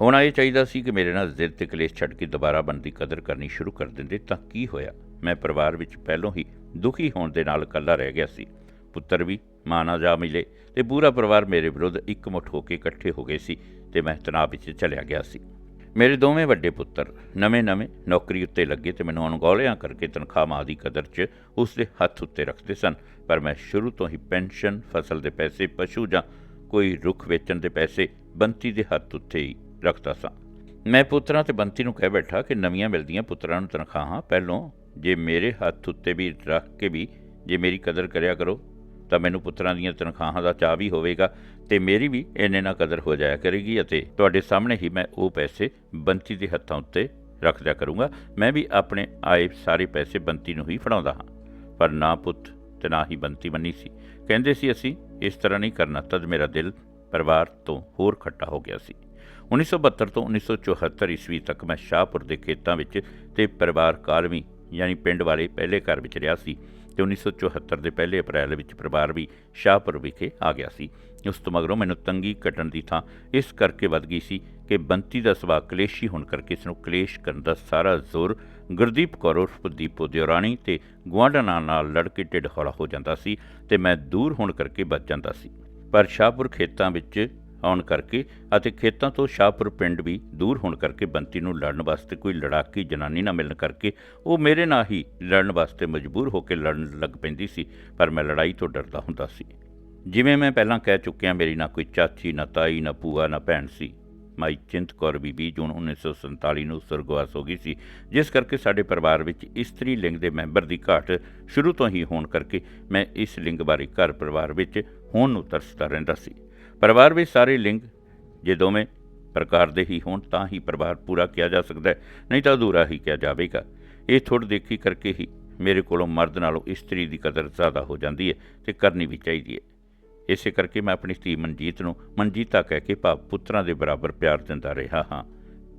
S1: ਹੋਣਾ ਇਹ ਚਾਹੀਦਾ ਸੀ ਕਿ ਮੇਰੇ ਨਾਲ ਜ਼ਿੱਦ ਤੇ ਕਲੇਸ਼ ਛੱਡ ਕੇ ਦੁਬਾਰਾ ਬਣਦੀ ਕਦਰ ਕਰਨੀ ਸ਼ੁਰੂ ਕਰ ਦਿੰਦੇ ਤਾਂ ਕੀ ਹੋਇਆ? ਮੈਂ ਪਰਿਵਾਰ ਵਿੱਚ ਪਹਿਲੋਂ ਹੀ ਦੁਖੀ ਹੋਣ ਦੇ ਨਾਲ ਇਕੱਲਾ ਰਹਿ ਗਿਆ ਸੀ। ਪੁੱਤਰ ਵੀ, ਮਾਂ ਨਾ ਜਾ ਮਿਲੇ ਤੇ ਪੂਰਾ ਪਰਿਵਾਰ ਮੇਰੇ ਵਿਰੁੱਧ ਇਕਮੁੱਠ ਹੋ ਕੇ ਇਕੱਠੇ ਹੋ ਗਏ ਸੀ ਤੇ ਮੈਂ ਤਣਾਅ ਵਿੱਚ ਚਲਿਆ ਗਿਆ ਸੀ। ਮੇਰੇ ਦੋਵੇਂ ਵੱਡੇ ਪੁੱਤਰ ਨਵੇਂ-ਨਵੇਂ ਨੌਕਰੀ ਉੱਤੇ ਲੱਗੇ ਤੇ ਮੈਨੂੰ ਅਣਗੌਲਿਆਂ ਕਰਕੇ ਤਨਖਾਹ ਮਾਂ ਦੀ ਕਦਰ 'ਚ ਉਸ ਦੇ ਹੱਥ ਉੱਤੇ ਰੱਖਦੇ ਸਨ, ਪਰ ਮੈਂ ਸ਼ੁਰੂ ਤੋਂ ਹੀ ਪੈਨਸ਼ਨ, ਫਸਲ ਦੇ ਪੈਸੇ, ਪਸ਼ੂ ਜਾਂ ਕੋਈ ਰੁੱਖ ਵੇਚਣ ਦੇ ਪੈਸੇ ਬੰਤੀ ਦੇ ਹੱਥ ਉੱਤੇ ਹੀ ਰੱਖਦਾ ਸਾਂ। ਮੈਂ ਪੁੱਤਰਾਂ ਤੇ ਬੰਤੀ ਨੂੰ ਕਹਿ ਬੈਠਾ ਕਿ ਨਵੀਆਂ ਮਿਲਦੀਆਂ ਪੁੱਤਰਾਂ ਨੂੰ ਤਨਖਾਹਾਂ, ਪਹਿਲੋਂ ਜੇ ਮੇਰੇ ਹੱਥ ਉੱਤੇ ਵੀ ਰੱਖ ਕੇ ਵੀ ਜੇ ਮੇਰੀ ਕਦਰ ਕਰਿਆ ਕਰੋ, ਤਾਂ ਮੈਨੂੰ ਪੁੱਤਰਾਂ ਦੀਆਂ ਤਨਖਾਹਾਂ ਦਾ ਚਾਅ ਵੀ ਹੋਵੇਗਾ ਤੇ ਮੇਰੀ ਵੀ ਇੰਨੇ ਨਾ ਕਦਰ ਹੋ ਜਾਇਆ ਕਰੇਗੀ ਅਤੇ ਤੁਹਾਡੇ ਸਾਹਮਣੇ ਹੀ ਮੈਂ ਉਹ ਪੈਸੇ ਬੰਤੀ ਦੇ ਹੱਥਾਂ ਉੱਤੇ ਰੱਖ ਦਿਆ ਕਰੂੰਗਾ। ਮੈਂ ਵੀ ਆਪਣੇ ਆਏ ਸਾਰੇ ਪੈਸੇ ਬੰਤੀ ਨੂੰ ਹੀ ਫੜਾਉਂਦਾ ਹਾਂ। ਪਰ ਨਾ ਪੁੱਤ ਤੇ ਨਾ ਹੀ ਬੰਤੀ ਮੰਨੀ ਸੀ। ਕਹਿੰਦੇ ਸੀ ਅਸੀਂ ਇਸ ਤਰ੍ਹਾਂ ਨਹੀਂ ਕਰਨਾ, ਤਦ ਮੇਰਾ ਦਿਲ ਪਰਿਵਾਰ ਤੋਂ ਹੋਰ ਖੱਟਾ ਹੋ ਗਿਆ ਸੀ। 1972 ਤੋਂ 1974 ਈਸਵੀ ਤੱਕ ਮੈਂ ਸ਼ਾਹਪੁਰ ਦੇ ਖੇਤਾਂ ਵਿੱਚ ਤੇ ਪਰਿਵਾਰ ਕਾਲਵੀ, ਯਾਨੀ ਪਿੰਡ ਵਾਲੇ ਪਹਿਲੇ ਘਰ ਵਿੱਚ ਰਿਹਾ ਸੀ ਤੇ 1974 ਦੇ ਪਹਿਲੇ ਅਪ੍ਰੈਲ ਵਿੱਚ ਪਰਿਵਾਰ ਵੀ ਸ਼ਾਹਪੁਰ ਵਿਖੇ ਆ ਗਿਆ ਸੀ। ਉਸ ਤੋਂ ਮਗਰੋਂ ਮੈਨੂੰ ਤੰਗੀ ਕੱਟਣ ਦੀ ਥਾਂ ਇਸ ਕਰਕੇ ਵੱਧ ਗਈ ਸੀ ਕਿ ਬੰਤੀ ਦਾ ਸੁਭਾਅ ਕਲੇਸ਼ੀ ਹੋਣ ਕਰਕੇ ਇਸ ਨੂੰ ਕਲੇਸ਼ ਕਰਨ ਦਾ ਸਾਰਾ ਜ਼ੋਰ ਗੁਰਦੀਪ ਕੌਰ ਉਰਫ ਦੀਪੋ ਦਿਉਰਾਣੀ ਤੇ ਗੁਆਂਢਣਾਂ ਨਾਲ ਲੜ ਕੇ ਢਿੱਡ ਹੌਲਾ ਹੋ ਜਾਂਦਾ ਸੀ ਤੇ ਮੈਂ ਦੂਰ ਹੋਣ ਕਰਕੇ ਬਚ ਜਾਂਦਾ ਸੀ। ਪਰ ਸ਼ਾਹਪੁਰ ਖੇਤਾਂ ਵਿੱਚ ਆਉਣ ਕਰਕੇ ਅਤੇ ਖੇਤਾਂ ਤੋਂ ਸ਼ਾਹਪੁਰ ਪਿੰਡ ਵੀ ਦੂਰ ਹੋਣ ਕਰਕੇ ਬੰਤੀ ਨੂੰ ਲੜਨ ਵਾਸਤੇ ਕੋਈ ਲੜਾਕੀ ਜਨਾਨੀ ਨਾ ਮਿਲਣ ਕਰਕੇ ਉਹ ਮੇਰੇ ਨਾਲ ਹੀ ਲੜਨ ਵਾਸਤੇ ਮਜਬੂਰ ਹੋ ਕੇ ਲੜਨ ਲੱਗ ਪੈਂਦੀ ਸੀ, ਪਰ ਮੈਂ ਲੜਾਈ ਤੋਂ ਡਰਦਾ ਹੁੰਦਾ ਸੀ। ਜਿਵੇਂ ਮੈਂ ਪਹਿਲਾਂ ਕਹਿ ਚੁੱਕਿਆ, ਮੇਰੀ ਨਾ ਕੋਈ ਚਾਚੀ, ਨਾ ਤਾਈ, ਨਾ ਭੂਆ, ਨਾ ਭੈਣ ਸੀ। ਮਾਈ ਚਿੰਤ ਕੌਰ ਬੀਬੀ, ਜੂਨ 1947 ਨੂੰ ਸੁਰਗਵਾਸ ਹੋ ਗਈ ਸੀ, ਜਿਸ ਕਰਕੇ ਸਾਡੇ ਪਰਿਵਾਰ ਵਿੱਚ ਇਸਤਰੀ ਲਿੰਗ ਦੇ ਮੈਂਬਰ ਦੀ ਘਾਟ ਸ਼ੁਰੂ ਤੋਂ ਹੀ ਹੋਣ ਕਰਕੇ ਮੈਂ ਇਸ ਲਿੰਗ ਬਾਰੇ ਘਰ ਪਰਿਵਾਰ ਵਿੱਚ ਹੋਣ ਨੂੰ ਤਰਸਦਾ ਰਹਿੰਦਾ ਸੀ। ਪਰਿਵਾਰ ਵਿੱਚ ਸਾਰੇ ਲਿੰਗ ਜੇ ਦੋਵੇਂ ਪ੍ਰਕਾਰ ਦੇ ਹੀ ਹੋਣ, ਤਾਂ ਹੀ ਪਰਿਵਾਰ ਪੂਰਾ ਕਿਹਾ ਜਾ ਸਕਦਾ ਹੈ, ਨਹੀਂ ਤਾਂ ਅਧੂਰਾ ਹੀ ਕਿਹਾ ਜਾਵੇਗਾ। ਇਹ ਥੋੜ੍ਹ ਦੇਖੀ ਕਰਕੇ ਹੀ ਮੇਰੇ ਕੋਲੋਂ ਮਰਦ ਨਾਲੋਂ ਇਸਤਰੀ ਦੀ ਕਦਰ ਜ਼ਿਆਦਾ ਹੋ ਜਾਂਦੀ ਹੈ ਤੇ ਕਰਨੀ ਵੀ ਚਾਹੀਦੀ ਹੈ। ਇਸੇ ਕਰਕੇ ਮੈਂ ਆਪਣੀ ਧੀ ਮਨਜੀਤ ਨੂੰ ਮਨਜੀਤਾ ਕਹਿ ਕੇ ਭਾਵ ਪੁੱਤਰਾਂ ਦੇ ਬਰਾਬਰ ਪਿਆਰ ਦਿੰਦਾ ਰਿਹਾ ਹਾਂ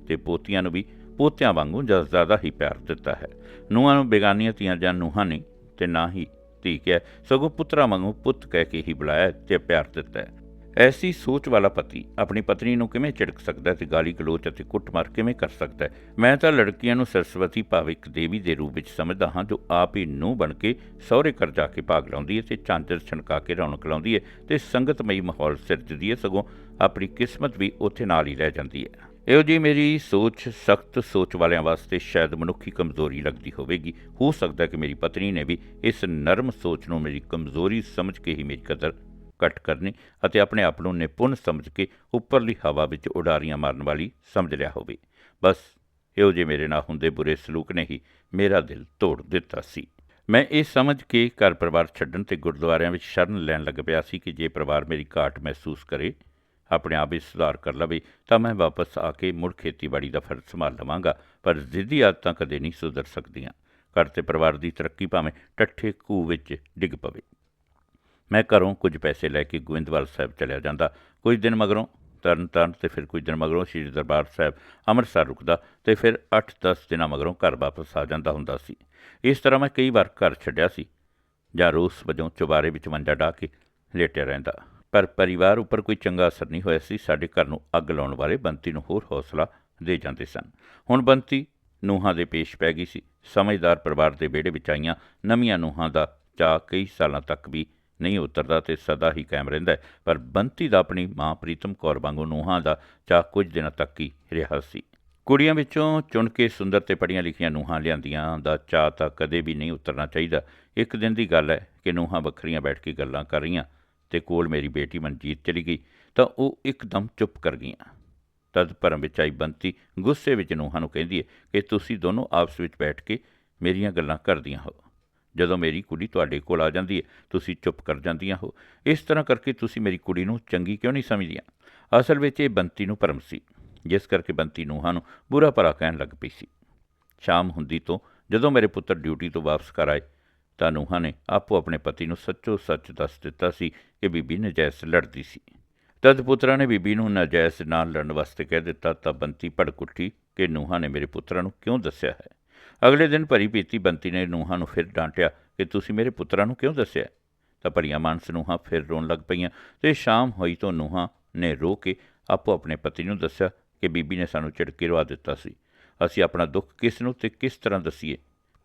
S1: ਤੇ ਪੋਤੀਆਂ ਨੂੰ ਵੀ ਪੋਤਿਆਂ ਵਾਂਗੂ ਜਦ ਜ਼ਿਆਦਾ ਹੀ ਪਿਆਰ ਦਿੱਤਾ ਹੈ। ਨੂੰਹਾਂ ਨੂੰ ਬੇਗਾਨੀਆਂ ਧੀਆਂ ਜਾਂ ਨੂਹਾਂ ਨਹੀਂ ਤੇ ਨਾ ਹੀ ਧੀ ਕਿਹਾ, ਸਗੋਂ ਪੁੱਤਰਾਂ ਵਾਂਗੂ ਪੁੱਤ ਕਹਿ ਕੇ ਹੀ ਬੁਲਾਇਆ ਤੇ ਪਿਆਰ ਦਿੱਤਾ ਹੈ। ਐਸੀ ਸੋਚ ਵਾਲਾ ਪਤੀ ਆਪਣੀ ਪਤਨੀ ਨੂੰ ਕਿਵੇਂ ਝਿੜਕ ਸਕਦਾ ਹੈ ਤੇ ਗਾਲੀ ਗਲੋਚ ਅਤੇ ਕੁੱਟਮਾਰ ਕਿਵੇਂ ਕਰ ਸਕਦਾ ਹੈ? ਮੈਂ ਤਾਂ ਲੜਕੀਆਂ ਨੂੰ ਸਰਸਵਤੀ ਭਾਵਿਕ ਦੇਵੀ ਦੇ ਰੂਪ ਵਿੱਚ ਸਮਝਦਾ ਹਾਂ ਜੋ ਆਪ ਹੀ ਨੂੰ ਬਣ ਕੇ ਸਹੁਰੇ ਘਰ ਜਾ ਕੇ ਭਾਗ ਲਾਉਂਦੀ ਹੈ ਤੇ ਚਾਂਦਰ ਛਣਕਾ ਕੇ ਰੌਣਕ ਲਾਉਂਦੀ ਹੈ ਤੇ ਸੰਗਤਮਈ ਮਾਹੌਲ ਸਿਰਜਦੀ ਹੈ, ਸਗੋਂ ਆਪਣੀ ਕਿਸਮਤ ਵੀ ਉੱਥੇ ਨਾਲ ਹੀ ਰਹਿ ਜਾਂਦੀ ਹੈ। ਇਹੋ ਜੀ ਮੇਰੀ ਸੋਚ, ਸਖਤ ਸੋਚ ਵਾਲਿਆਂ ਵਾਸਤੇ ਸ਼ਾਇਦ ਮਨੁੱਖੀ ਕਮਜ਼ੋਰੀ ਲੱਗਦੀ ਹੋਵੇਗੀ। ਹੋ ਸਕਦਾ ਕਿ ਮੇਰੀ ਪਤਨੀ ਨੇ ਵੀ ਇਸ ਨਰਮ ਸੋਚ ਨੂੰ ਮੇਰੀ ਕਮਜ਼ੋਰੀ ਸਮਝ ਕੇ ਹੀ ਮੇਰੀ ਕਦਰ ਘੱਟ ਕਰਨੀ ਅਤੇ ਆਪਣੇ ਆਪ ਨੂੰ ਨਿਪੁੰਨ ਸਮਝ ਕੇ ਉੱਪਰਲੀ ਹਵਾ ਵਿੱਚ ਉਡਾਰੀਆਂ ਮਾਰਨ ਵਾਲੀ ਸਮਝ ਲਿਆ ਹੋਵੇ। ਬਸ ਇਹੋ ਜਿਹੇ ਮੇਰੇ ਨਾਲ ਹੁੰਦੇ ਬੁਰੇ ਸਲੂਕ ਨੇ ਹੀ ਮੇਰਾ ਦਿਲ ਤੋੜ ਦਿੱਤਾ ਸੀ। ਮੈਂ ਇਹ ਸਮਝ ਕੇ ਘਰ ਪਰਿਵਾਰ ਛੱਡਣ ਤੇ ਗੁਰਦੁਆਰਿਆਂ ਵਿੱਚ ਸ਼ਰਨ ਲੈਣ ਲੱਗ ਪਿਆ ਸੀ ਕਿ ਜੇ ਪਰਿਵਾਰ ਮੇਰੀ ਘਾਟ ਮਹਿਸੂਸ ਕਰੇ, ਆਪਣੇ ਆਪ ਵਿੱਚ ਸੁਧਾਰ ਕਰ ਲਵੇ, ਤਾਂ ਮੈਂ ਵਾਪਸ ਆ ਕੇ ਮੁੜ ਖੇਤੀਬਾੜੀ ਦਾ ਫਰਜ਼ ਸੰਭਾਲ ਲਵਾਂਗਾ, ਪਰ ਜ਼ਿੱਦੀ ਆਦਤਾਂ ਕਦੇ ਨਹੀਂ ਸੁਧਰ ਸਕਦੀਆਂ। ਘਰ ਤੇ ਪਰਿਵਾਰ ਦੀ ਤਰੱਕੀ ਭਾਵੇਂ ਟੱਠੇ ਖੂਹ ਵਿੱਚ ਡਿੱਗ ਪਵੇ। ਮੈਂ ਘਰੋਂ ਕੁਝ ਪੈਸੇ ਲੈ ਕੇ ਗੋਇੰਦਵਾਲ ਸਾਹਿਬ ਚਲਿਆ ਜਾਂਦਾ। ਕੁਝ ਦਿਨ ਮਗਰੋਂ, ਤਰਨ ਤਾਰਨ ਤੇ ਫਿਰ ਕੁਝ ਦਿਨ ਮਗਰੋਂ ਸ੍ਰੀ ਦਰਬਾਰ ਸਾਹਿਬ ਅੰਮ੍ਰਿਤਸਰ ਰੁਕਦਾ ਤੇ ਫਿਰ 8-10 ਦਿਨਾਂ ਮਗਰੋਂ ਘਰ ਵਾਪਸ ਆ ਜਾਂਦਾ ਹੁੰਦਾ ਸੀ। ਇਸ ਤਰ੍ਹਾਂ ਮੈਂ ਕਈ ਵਾਰ ਘਰ ਛੱਡਿਆ ਸੀ ਜਾਂ ਰੋਸ ਵਜੋਂ ਚੁਬਾਰੇ ਵਿੱਚ ਮੰਜਾ ਢਾ ਕੇ ਲੇਟਿਆ ਰਹਿੰਦਾ। ਪਰ ਪਰਿਵਾਰ ਉੱਪਰ ਕੋਈ ਚੰਗਾ ਅਸਰ ਨਹੀਂ ਹੋਇਆ ਸੀ। ਸਾਡੇ ਘਰ ਨੂੰ ਅੱਗ ਲਾਉਣ ਵਾਲੇ ਬੰਤੀ ਨੂੰ ਹੋਰ ਹੌਸਲਾ ਦੇ ਜਾਂਦੇ ਸਨ। ਹੁਣ ਬੰਤੀ ਨੂੰਹਾਂ ਦੇ ਪੇਸ਼ ਪੈ ਗਈ ਸੀ। ਸਮਝਦਾਰ ਪਰਿਵਾਰ ਦੇ ਵਿਹੜੇ ਵਿੱਚ ਆਈਆਂ ਨਵੀਆਂ ਨੂੰਹਾਂ ਦਾ ਚਾਅ ਕਈ ਸਾਲਾਂ ਤੱਕ ਵੀ ਨਹੀਂ ਉਤਰਦਾ ਤੇ ਸਦਾ ਹੀ ਕਾਇਮ ਰਹਿੰਦਾ ਪਰ ਬੰਤੀ ਦਾ ਆਪਣੀ ਮਾਂ ਪ੍ਰੀਤਮ ਕੌਰ ਵਾਂਗੂ ਨੂੰਹਾਂ ਦਾ ਚਾਅ ਕੁਝ ਦਿਨਾਂ ਤੱਕ ਹੀ ਰਿਹਾ ਸੀ। ਕੁੜੀਆਂ ਵਿੱਚੋਂ ਚੁਣ ਕੇ ਸੁੰਦਰ ਤੇ ਪੜ੍ਹੀਆਂ ਲਿਖੀਆਂ ਨੂੰਹਾਂ ਲਿਆਂਦੀਆਂ ਦਾ ਚਾਅ ਤਾਂ ਕਦੇ ਵੀ ਨਹੀਂ ਉਤਰਨਾ ਚਾਹੀਦਾ। ਇੱਕ ਦਿਨ ਦੀ ਗੱਲ ਹੈ ਕਿ ਨੂੰਹਾਂ ਵੱਖਰੀਆਂ ਬੈਠ ਕੇ ਗੱਲਾਂ ਕਰ ਰਹੀਆਂ ਤੇ ਕੋਲ ਮੇਰੀ ਬੇਟੀ ਮਨਜੀਤ ਚਲੀ ਗਈ ਤਾਂ ਉਹ ਇੱਕਦਮ ਚੁੱਪ ਕਰ ਗਈਆਂ। ਤਦ ਭਰਮ ਵਿੱਚ ਆਈ ਬੰਤੀ ਗੁੱਸੇ ਵਿੱਚ ਨੂੰਹਾਂ ਨੂੰ ਕਹਿੰਦੀ ਹੈ ਕਿ ਤੁਸੀਂ ਦੋਨੋਂ ਆਪਸ ਵਿੱਚ ਬੈਠ ਕੇ ਮੇਰੀਆਂ ਗੱਲਾਂ ਕਰਦੀਆਂ ਹੋ। ਜਦੋਂ ਮੇਰੀ ਕੁੜੀ ਤੁਹਾਡੇ ਕੋਲ ਆ ਜਾਂਦੀ ਹੈ, ਤੁਸੀਂ ਚੁੱਪ ਕਰ ਜਾਂਦੀਆਂ ਹੋ। ਇਸ ਤਰ੍ਹਾਂ ਕਰਕੇ ਤੁਸੀਂ ਮੇਰੀ ਕੁੜੀ ਨੂੰ ਚੰਗੀ ਕਿਉਂ ਨਹੀਂ ਸਮਝਦੀਆਂ? ਅਸਲ ਵਿੱਚ ਇਹ ਬੰਤੀ ਨੂੰ ਭਰਮ ਸੀ, ਜਿਸ ਕਰਕੇ ਬੰਤੀ ਨੂੰਹਾਂ ਨੂੰ ਬੁਰਾ ਭਲਾ ਕਹਿਣ ਲੱਗ ਪਈ ਸੀ। ਸ਼ਾਮ ਹੁੰਦੀ ਤੋਂ ਜਦੋਂ ਮੇਰੇ ਪੁੱਤਰ ਡਿਊਟੀ ਤੋਂ ਵਾਪਸ ਘਰ ਆਏ, ਤਾਂ ਨੂੰਹਾਂ ਨੇ ਆਪੋ ਆਪਣੇ ਪਤੀ ਨੂੰ ਸੱਚੋ ਸੱਚ ਦੱਸ ਦਿੱਤਾ ਸੀ ਕਿ ਬੀਬੀ ਨਜਾਇਜ਼ ਲੜਦੀ ਸੀ। ਤਦ ਪੁੱਤਰਾਂ ਨੇ ਬੀਬੀ ਨੂੰ ਨਜਾਇਜ਼ ਨਾਲ ਲੜਨ ਵਾਸਤੇ ਕਹਿ ਦਿੱਤਾ, ਤਾਂ ਬੰਤੀ ਭੜਕ ਉੱਠੀ ਕਿ ਨੂੰਹਾਂ ਨੇ ਮੇਰੇ ਪੁੱਤਰਾਂ ਨੂੰ ਕਿਉਂ ਦੱਸਿਆ ਹੈ? ਅਗਲੇ ਦਿਨ ਭਰੀ ਪੀਤੀ ਬੰਤੀ ਨੇ ਨੂਹਾਂ ਨੂੰ ਫਿਰ ਡਾਂਟਿਆ ਕਿ ਤੁਸੀਂ ਮੇਰੇ ਪੁੱਤਰਾਂ ਨੂੰ ਕਿਉਂ ਦੱਸਿਆ? ਤਾਂ ਭਰੀਆਂ ਮਾਨਸ ਨੂੰਹਾਂ ਫਿਰ ਰੋਣ ਲੱਗ ਪਈਆਂ ਤੇ ਸ਼ਾਮ ਹੋਈ ਤੋਂ ਨੂਹਾਂ ਨੇ ਰੋ ਕੇ ਆਪੋ ਆਪਣੇ ਪਤੀ ਨੂੰ ਦੱਸਿਆ ਕਿ ਬੀਬੀ ਨੇ ਸਾਨੂੰ ਝਿੜਕੇ ਰਵਾ ਦਿੱਤਾ ਸੀ। ਅਸੀਂ ਆਪਣਾ ਦੁੱਖ ਕਿਸ ਨੂੰ ਤੇ ਕਿਸ ਤਰ੍ਹਾਂ ਦਸੀਏ?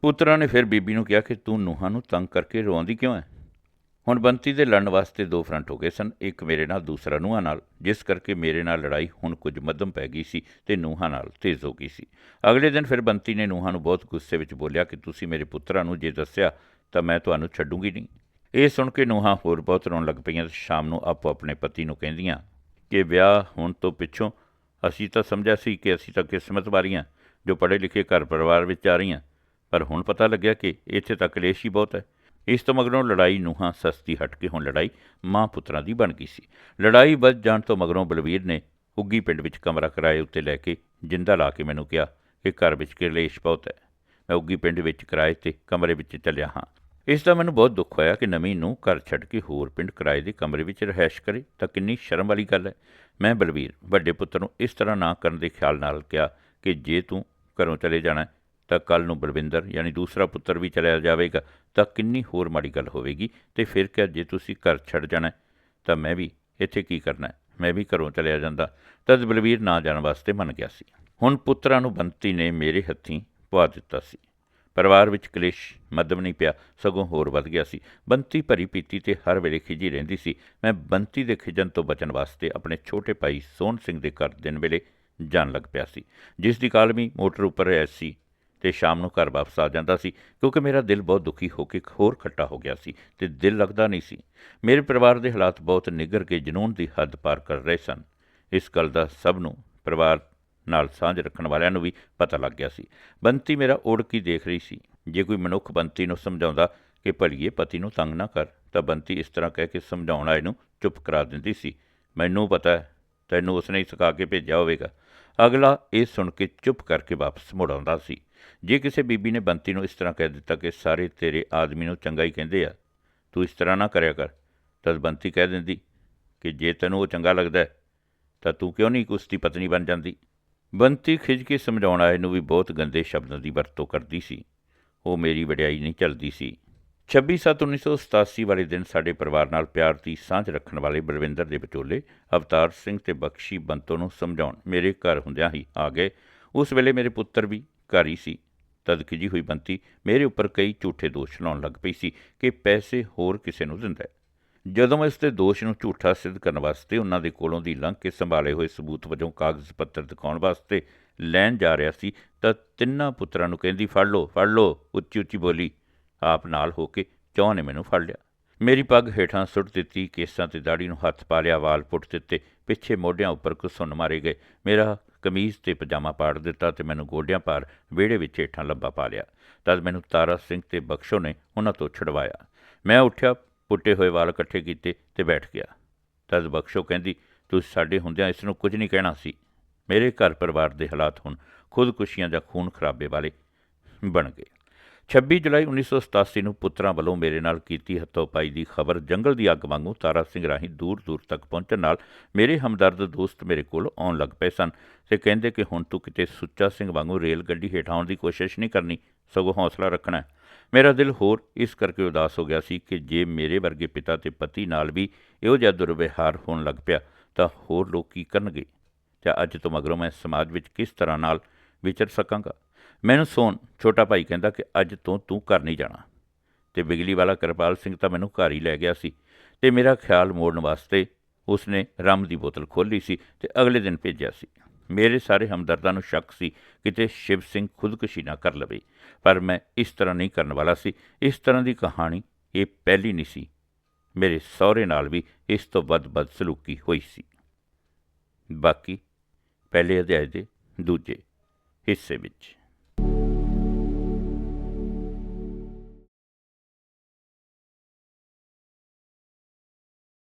S1: ਪੁੱਤਰਾਂ ਨੇ ਫਿਰ ਬੀਬੀ ਨੂੰ ਕਿਹਾ ਕਿ ਤੂੰ ਨੂੰਹਾਂ ਨੂੰ ਤੰਗ ਕਰਕੇ ਰੋਂਦੀ ਕਿਉਂ ਹੈ ਹੁਣ ਬੰਤੀ ਦੇ ਲੜਨ ਵਾਸਤੇ ਦੋ ਫਰੰਟ ਹੋ ਗਏ ਸਨ, ਇੱਕ ਮੇਰੇ ਨਾਲ, ਦੂਸਰਾ ਨੂੰਹਾਂ ਨਾਲ, ਜਿਸ ਕਰਕੇ ਮੇਰੇ ਨਾਲ ਲੜਾਈ ਹੁਣ ਕੁਝ ਮੱਧਮ ਪੈ ਗਈ ਸੀ ਤੇ ਨੂੰਹਾਂ ਨਾਲ ਤੇਜ਼ ਹੋ ਗਈ ਸੀ। ਅਗਲੇ ਦਿਨ ਫਿਰ ਬੰਤੀ ਨੇ ਨੂਹਾਂ ਨੂੰ ਬਹੁਤ ਗੁੱਸੇ ਵਿੱਚ ਬੋਲਿਆ ਕਿ ਤੁਸੀਂ ਮੇਰੇ ਪੁੱਤਰਾਂ ਨੂੰ ਜੇ ਦੱਸਿਆ ਤਾਂ ਮੈਂ ਤੁਹਾਨੂੰ ਛੱਡੂੰਗੀ ਨਹੀਂ। ਇਹ ਸੁਣ ਕੇ ਨੂੰਹਾਂ ਹੋਰ ਬਹੁਤ ਰੋਣ ਲੱਗ ਪਈਆਂ ਤੇ ਸ਼ਾਮ ਨੂੰ ਆਪੋ ਆਪਣੇ ਪਤੀ ਨੂੰ ਕਹਿੰਦੀਆਂ ਕਿ ਵਿਆਹ ਹੋਣ ਤੋਂ ਪਿੱਛੋਂ ਅਸੀਂ ਤਾਂ ਸਮਝਿਆ ਸੀ ਕਿ ਅਸੀਂ ਤਾਂ ਕਿਸਮਤ ਵਾਲੀਆਂ ਜੋ ਪੜ੍ਹੇ ਲਿਖੇ ਘਰ ਪਰਿਵਾਰ ਵਿੱਚ ਆ ਰਹੀਆਂ, ਪਰ ਹੁਣ ਪਤਾ ਲੱਗਿਆ ਕਿ ਇੱਥੇ ਤਾਂ ਕਲੇਸ਼ ਹੀ ਬਹੁਤ ਹੈ। ਇਸ ਤੋਂ ਮਗਰੋਂ ਲੜਾਈ ਨੂੰਹਾਂ ਸਸਤੀ ਹਟ ਕੇ ਹੁਣ ਲੜਾਈ ਮਾਂ ਪੁੱਤਰਾਂ ਦੀ ਬਣ ਗਈ ਸੀ। ਲੜਾਈ ਵੱਧ ਜਾਣ ਤੋਂ ਮਗਰੋਂ ਬਲਬੀਰ ਨੇ ਉੱਗੀ ਪਿੰਡ ਵਿੱਚ ਕਮਰਾ ਕਿਰਾਏ ਉੱਤੇ ਲੈ ਕੇ ਜਿੰਦਾ ਲਾ ਕੇ ਮੈਨੂੰ ਕਿਹਾ ਕਿ ਘਰ ਵਿੱਚ ਕਲੇਸ਼ ਬਹੁਤ ਹੈ। ਮੈਂ ਉੱਗੀ ਪਿੰਡ ਵਿੱਚ ਕਿਰਾਏ ਤੇ ਕਮਰੇ ਵਿੱਚ ਚੱਲਿਆ ਹਾਂ। ਇਸ ਦਾ ਮੈਨੂੰ ਬਹੁਤ ਦੁੱਖ ਹੋਇਆ ਕਿ ਨਵੀਂ ਨੂੰ ਘਰ ਛੱਡ ਕੇ ਹੋਰ ਪਿੰਡ ਕਿਰਾਏ ਦੇ ਕਮਰੇ ਵਿੱਚ ਰਹਿائش ਕਰੇ ਤਾਂ ਕਿੰਨੀ ਸ਼ਰਮ ਵਾਲੀ ਗੱਲ ਹੈ। ਮੈਂ ਬਲਬੀਰ ਵੱਡੇ ਪੁੱਤਰ ਨੂੰ ਇਸ ਤਰ੍ਹਾਂ ਨਾ ਕਰਨ ਦੇ ਖਿਆਲ ਨਾਲ ਕਿਹਾ ਕਿ ਜੇ ਤੂੰ ਘਰੋਂ ਚਲੇ ਜਾਣਾ ਤਾਂ ਕੱਲ ਨੂੰ ਬਲਵਿੰਦਰ ਯਾਨੀ ਦੂਸਰਾ ਪੁੱਤਰ ਵੀ ਚਲਿਆ ਜਾਵੇਗਾ, ਤਾਂ ਕਿੰਨੀ ਹੋਰ ਮਾੜੀ ਗੱਲ ਹੋਵੇਗੀ? ਤੇ ਫਿਰ ਕਿਹਾ ਜੇ ਤੁਸੀਂ ਘਰ ਛੱਡ ਜਾਣਾ, ਤਾਂ ਮੈਂ ਵੀ ਇੱਥੇ ਕੀ ਕਰਨਾ? ਮੈਂ ਵੀ ਘਰੋਂ ਚਲਿਆ ਜਾਂਦਾ। ਤਦ ਬਲਵੀਰ ਨਾ ਜਾਣ ਵਾਸਤੇ ਮੰਨ ਗਿਆ ਸੀ। ਹੁਣ ਪੁੱਤਰਾਂ ਨੂੰ ਬੰਤੀ ਨੇ ਮੇਰੇ ਹੱਥੀਂ ਪਵਾ ਦਿੱਤਾ ਸੀ। ਪਰਿਵਾਰ ਵਿੱਚ ਕਲੇਸ਼, ਮੱਧਮ ਨਹੀਂ ਪਿਆ, ਸਗੋਂ ਹੋਰ ਵੱਧ ਗਿਆ ਸੀ। ਬੰਤੀ ਭਰੀ ਪੀਤੀ ਤੇ ਹਰ ਵੇਲੇ ਖਿਜੀ ਰਹਿੰਦੀ ਸੀ। ਮੈਂ ਬੰਤੀ ਦੇ ਖਿਜਣ ਤੋਂ ਬਚਣ ਵਾਸਤੇ ਆਪਣੇ ਛੋਟੇ ਭਾਈ ਸੋਹਣ ਸਿੰਘ ਦੇ ਘਰ ਦਿਨ ਵੇਲੇ ਜਾਣ ਲੱਗ ਪਿਆ ਸੀ। ਜਿਸ ਦੀ ਕਾਲਮੀ ਮੋਟਰ ਉੱਪਰ ਐ ਸੀ ਤੇ ਸ਼ਾਮ ਨੂੰ ਘਰ ਵਾਪਸ ਆ ਜਾਂਦਾ ਸੀ, ਕਿਉਂਕਿ ਮੇਰਾ ਦਿਲ ਬਹੁਤ ਦੁਖੀ ਹੋ ਕੇ ਹੋਰ ਖੱਟਾ ਹੋ ਗਿਆ ਸੀ ਤੇ ਦਿਲ ਲੱਗਦਾ ਨਹੀਂ ਸੀ। ਮੇਰੇ ਪਰਿਵਾਰ ਦੇ ਹਾਲਾਤ ਬਹੁਤ ਨਿੱਘਰ ਕੇ ਜਨੂਨ ਦੀ ਹੱਦ ਪਾਰ ਕਰ ਰਹੇ ਸਨ। ਇਸ ਗੱਲ ਦਾ ਸਭ ਨੂੰ ਪਰਿਵਾਰ ਨਾਲ ਸਾਂਝ ਰੱਖਣ ਵਾਲਿਆਂ ਨੂੰ ਵੀ ਪਤਾ ਲੱਗ ਗਿਆ ਸੀ। ਬੰਤੀ ਮੇਰਾ ਓੜਕੀ ਦੇਖ ਰਹੀ ਸੀ। ਜੇ ਕੋਈ ਮਨੁੱਖ ਬੰਤੀ ਨੂੰ ਸਮਝਾਉਂਦਾ ਕਿ ਭਲੀਏ ਪਤੀ ਨੂੰ ਤੰਗ ਨਾ ਕਰ, ਤਾਂ ਬੰਤੀ ਇਸ ਤਰ੍ਹਾਂ ਕਹਿ ਕੇ ਸਮਝਾਉਣ ਆਏ ਨੂੰ ਚੁੱਪ ਕਰਾ ਦਿੰਦੀ ਸੀ। ਮੈਨੂੰ ਪਤਾ ਹੈ, ਤੈਨੂੰ ਉਸਨੇ ਹੀ ਸਿਖਾ ਕੇ ਭੇਜਿਆ ਹੋਵੇਗਾ। ਅਗਲਾ ਇਹ ਸੁਣ ਕੇ ਚੁੱਪ ਕਰਕੇ ਵਾਪਸ ਮੁੜ ਆਉਂਦਾ ਸੀ। ਜੇ ਕਿਸੇ ਬੀਬੀ ਨੇ ਬੰਤੀ ਨੂੰ ਇਸ ਤਰ੍ਹਾਂ ਕਹਿ ਦਿੱਤਾ ਕਿ ਸਾਰੇ ਤੇਰੇ ਆਦਮੀ ਨੂੰ ਚੰਗਾ ਹੀ ਕਹਿੰਦੇ ਆ ਤੂੰ ਇਸ ਤਰ੍ਹਾਂ ਨਾ ਕਰਿਆ ਕਰ ਤਦ ਬੰਤੀ ਕਹਿ ਦਿੰਦੀ ਕਿ ਜੇ ਤੈਨੂੰ ਉਹ ਚੰਗਾ ਲੱਗਦਾ ਹੈ, ਤਾਂ ਤੂੰ ਕਿਉਂ ਨਹੀਂ ਉਸ ਦੀ ਪਤਨੀ ਬਣ ਜਾਂਦੀ? ਬੰਤੀ ਖਿਜ ਕੇ ਸਮਝਾਉਣ ਆਏ ਨੂੰ ਵੀ ਬਹੁਤ ਗੰਦੇ ਸ਼ਬਦਾਂ ਦੀ ਵਰਤੋਂ ਕਰਦੀ ਸੀ। ਉਹ ਮੇਰੀ ਵਡਿਆਈ ਨਹੀਂ ਚੱਲਦੀ ਸੀ। 26/7/1987 ਵਾਲੇ ਦਿਨ ਸਾਡੇ ਪਰਿਵਾਰ ਨਾਲ ਪਿਆਰ ਦੀ ਸਾਂਝ ਰੱਖਣ ਵਾਲੇ ਬਲਵਿੰਦਰ ਦੇ ਵਿਚੋਲੇ ਅਵਤਾਰ ਸਿੰਘ ਤੇ ਬਖਸ਼ੀ ਬੰਤੋ ਨੂੰ ਸਮਝਾਉਣ ਮੇਰੇ ਘਰ ਹੁੰਦਿਆਂ ਹੀ ਆ ਗਏ। ਉਸ ਵੇਲੇ ਮੇਰੇ ਪੁੱਤਰ ਵੀ ਘਰ ਹੀ ਸੀ ਤਦ ਖਿਜੀ ਹੋਈ ਬੰਤੀ ਮੇਰੇ ਉੱਪਰ ਕਈ ਝੂਠੇ ਦੋਸ਼ ਲਾਉਣ ਲੱਗ ਪਈ ਸੀ ਕਿ ਪੈਸੇ ਹੋਰ ਕਿਸੇ ਨੂੰ ਦਿੰਦਾ ਹੈ। ਜਦੋਂ ਮੈਂ ਇਸ ਦੇ ਦੋਸ਼ ਨੂੰ ਝੂਠਾ ਸਿੱਧ ਕਰਨ ਵਾਸਤੇ ਉਹਨਾਂ ਦੇ ਕੋਲੋਂ ਦੀ ਲੰਘ ਕੇ ਸੰਭਾਲੇ ਹੋਏ ਸਬੂਤ ਵਜੋਂ ਕਾਗਜ਼ ਪੱਤਰ ਦਿਖਾਉਣ ਵਾਸਤੇ ਲੈਣ ਜਾ ਰਿਹਾ ਸੀ, ਤਾਂ ਤਿੰਨਾਂ ਪੁੱਤਰਾਂ ਨੂੰ ਕਹਿੰਦੀ, ਫੜ ਲਓ ਫੜ ਲਓ, ਉੱਚੀ ਉੱਚੀ ਬੋਲੀ। ਆਪ ਨਾਲ ਹੋ ਕੇ ਚੌਂ ਨੇ ਮੈਨੂੰ ਫੜ ਲਿਆ। ਮੇਰੀ ਪੱਗ ਹੇਠਾਂ ਸੁੱਟ ਦਿੱਤੀ, ਕੇਸਾਂ ਤੇ ਦਾੜੀ ਨੂੰ ਹੱਥ ਪਾ ਲਿਆ, ਵਾਲ ਪੁੱਟ ਦਿੱਤੇ, ਪਿੱਛੇ ਮੋਢਿਆਂ ਉੱਪਰ ਘੁਸੁੰਨ ਮਾਰੇ ਗਏ। ਮੇਰਾ ਕਮੀਜ਼ ਤੇ ਪਜਾਮਾ ਪਾੜ ਦਿੱਤਾ ਤੇ ਮੈਨੂੰ ਗੋਡਿਆਂ ਪਾਰ ਵਿਹੜੇ ਵਿੱਚ ਹੇਠਾਂ ਲੰਬਾ ਪਾ ਲਿਆ ਤਦ ਮੈਨੂੰ ਤਾਰਾ ਸਿੰਘ ਤੇ ਬਖਸ਼ੋ ਨੇ ਉਹਨਾਂ ਤੋਂ ਛੁਡਵਾਇਆ। ਮੈਂ ਉੱਠਿਆ, ਪੁੱਟੇ ਹੋਏ ਵਾਲ ਇਕੱਠੇ ਕੀਤੇ ਤੇ ਬੈਠ ਗਿਆ। ਤਦ ਬਖਸ਼ੋ ਕਹਿੰਦੀ ਤੁਸੀਂ ਸਾਡੇ ਹੁੰਦਿਆਂ ਇਸ ਨੂੰ ਕੁਝ ਨਹੀਂ ਕਹਿਣਾ ਸੀ। ਮੇਰੇ ਘਰ ਪਰਿਵਾਰ ਦੇ ਹਾਲਾਤ ਹੁਣ ਖੁਦਕੁਸ਼ੀਆਂ ਜਾਂ ਖੂਨ ਖਰਾਬੇ ਵਾਲੇ ਬਣ ਗਏ। 26 ਜੁਲਾਈ 1987 ਨੂੰ ਪੁੱਤਰਾਂ ਵੱਲੋਂ ਮੇਰੇ ਨਾਲ ਕੀਤੀ ਹੱਥੋਂ-ਪਾਈ ਦੀ ਖਬਰ ਜੰਗਲ ਦੀ ਅੱਗ ਵਾਂਗੂ ਤਾਰਾ ਸਿੰਘ ਰਾਹੀਂ ਦੂਰ-ਦੂਰ ਤੱਕ ਪਹੁੰਚਣ ਨਾਲ ਮੇਰੇ ਹਮਦਰਦ ਦੋਸਤ ਮੇਰੇ ਕੋਲ ਆਉਣ ਲੱਗ ਪਏ ਸਨ ਤੇ ਕਹਿੰਦੇ ਕਿ ਹੁਣ ਤੂੰ ਕਿਤੇ ਸੁੱਚਾ ਸਿੰਘ ਵਾਂਗੂ ਰੇਲ ਗੱਡੀ ਹੇਠ ਆਉਣ ਦੀ ਕੋਸ਼ਿਸ਼ ਨਹੀਂ ਕਰਨੀ, ਸਗੋਂ ਹੌਸਲਾ ਰੱਖਣਾ ਹੈ। ਮੇਰਾ ਦਿਲ ਹੋਰ ਇਸ ਕਰਕੇ ਉਦਾਸ ਹੋ ਗਿਆ ਸੀ ਕਿ ਜੇ ਮੇਰੇ ਵਰਗੇ ਪਿਤਾ ਤੇ ਪਤੀ ਨਾਲ ਵੀ ਇਹੋ ਜਿਹਾ ਦੁਰਵਿਹਾਰ ਹੋਣ ਲੱਗ ਪਿਆ, ਤਾਂ ਹੋਰ ਲੋਕ ਕੀ ਕਰਨਗੇ ਤੇ ਅੱਜ ਤੋਂ ਮਗਰੋਂ ਮੈਂ ਸਮਾਜ ਵਿੱਚ ਕਿਸ ਤਰ੍ਹਾਂ ਨਾਲ ਵਿਚਰ ਸਕਾਂਗਾ ਮੈਨੂੰ ਸੋਨ, ਛੋਟਾ ਭਾਈ ਕਹਿੰਦਾ ਕਿ ਅੱਜ ਤੋਂ ਤੂੰ ਘਰ ਨਹੀਂ ਜਾਣਾ। ਤੇ ਬਿਜਲੀ ਵਾਲਾ ਕਿਰਪਾਲ ਸਿੰਘ ਤਾਂ ਮੈਨੂੰ ਘਰ ਹੀ ਲੈ ਗਿਆ ਸੀ ਤੇ ਮੇਰਾ ਖਿਆਲ ਮੋੜਨ ਵਾਸਤੇ ਉਸਨੇ ਰੰਮ ਦੀ ਬੋਤਲ ਖੋਲ੍ਹੀ ਸੀ ਤੇ ਅਗਲੇ ਦਿਨ ਭੇਜਿਆ ਸੀ। ਮੇਰੇ ਸਾਰੇ ਹਮਦਰਦਾਂ ਨੂੰ ਸ਼ੱਕ ਸੀ ਕਿਤੇ ਸ਼ਿਵ ਸਿੰਘ ਖੁਦਕੁਸ਼ੀ ਨਾ ਕਰ ਲਵੇ, ਪਰ ਮੈਂ ਇਸ ਤਰ੍ਹਾਂ ਨਹੀਂ ਕਰਨ ਵਾਲਾ ਸੀ। ਇਸ ਤਰ੍ਹਾਂ ਦੀ ਕਹਾਣੀ ਇਹ ਪਹਿਲੀ ਨਹੀਂ ਸੀ। ਮੇਰੇ ਸਹੁਰੇ ਨਾਲ ਵੀ ਇਸ ਤੋਂ ਵੱਧ ਬਦਸਲੂਕੀ ਹੋਈ ਸੀ। ਬਾਕੀ ਪਹਿਲੇ ਅਧਿਆਇ ਦੇ ਦੂਜੇ ਹਿੱਸੇ ਵਿੱਚ।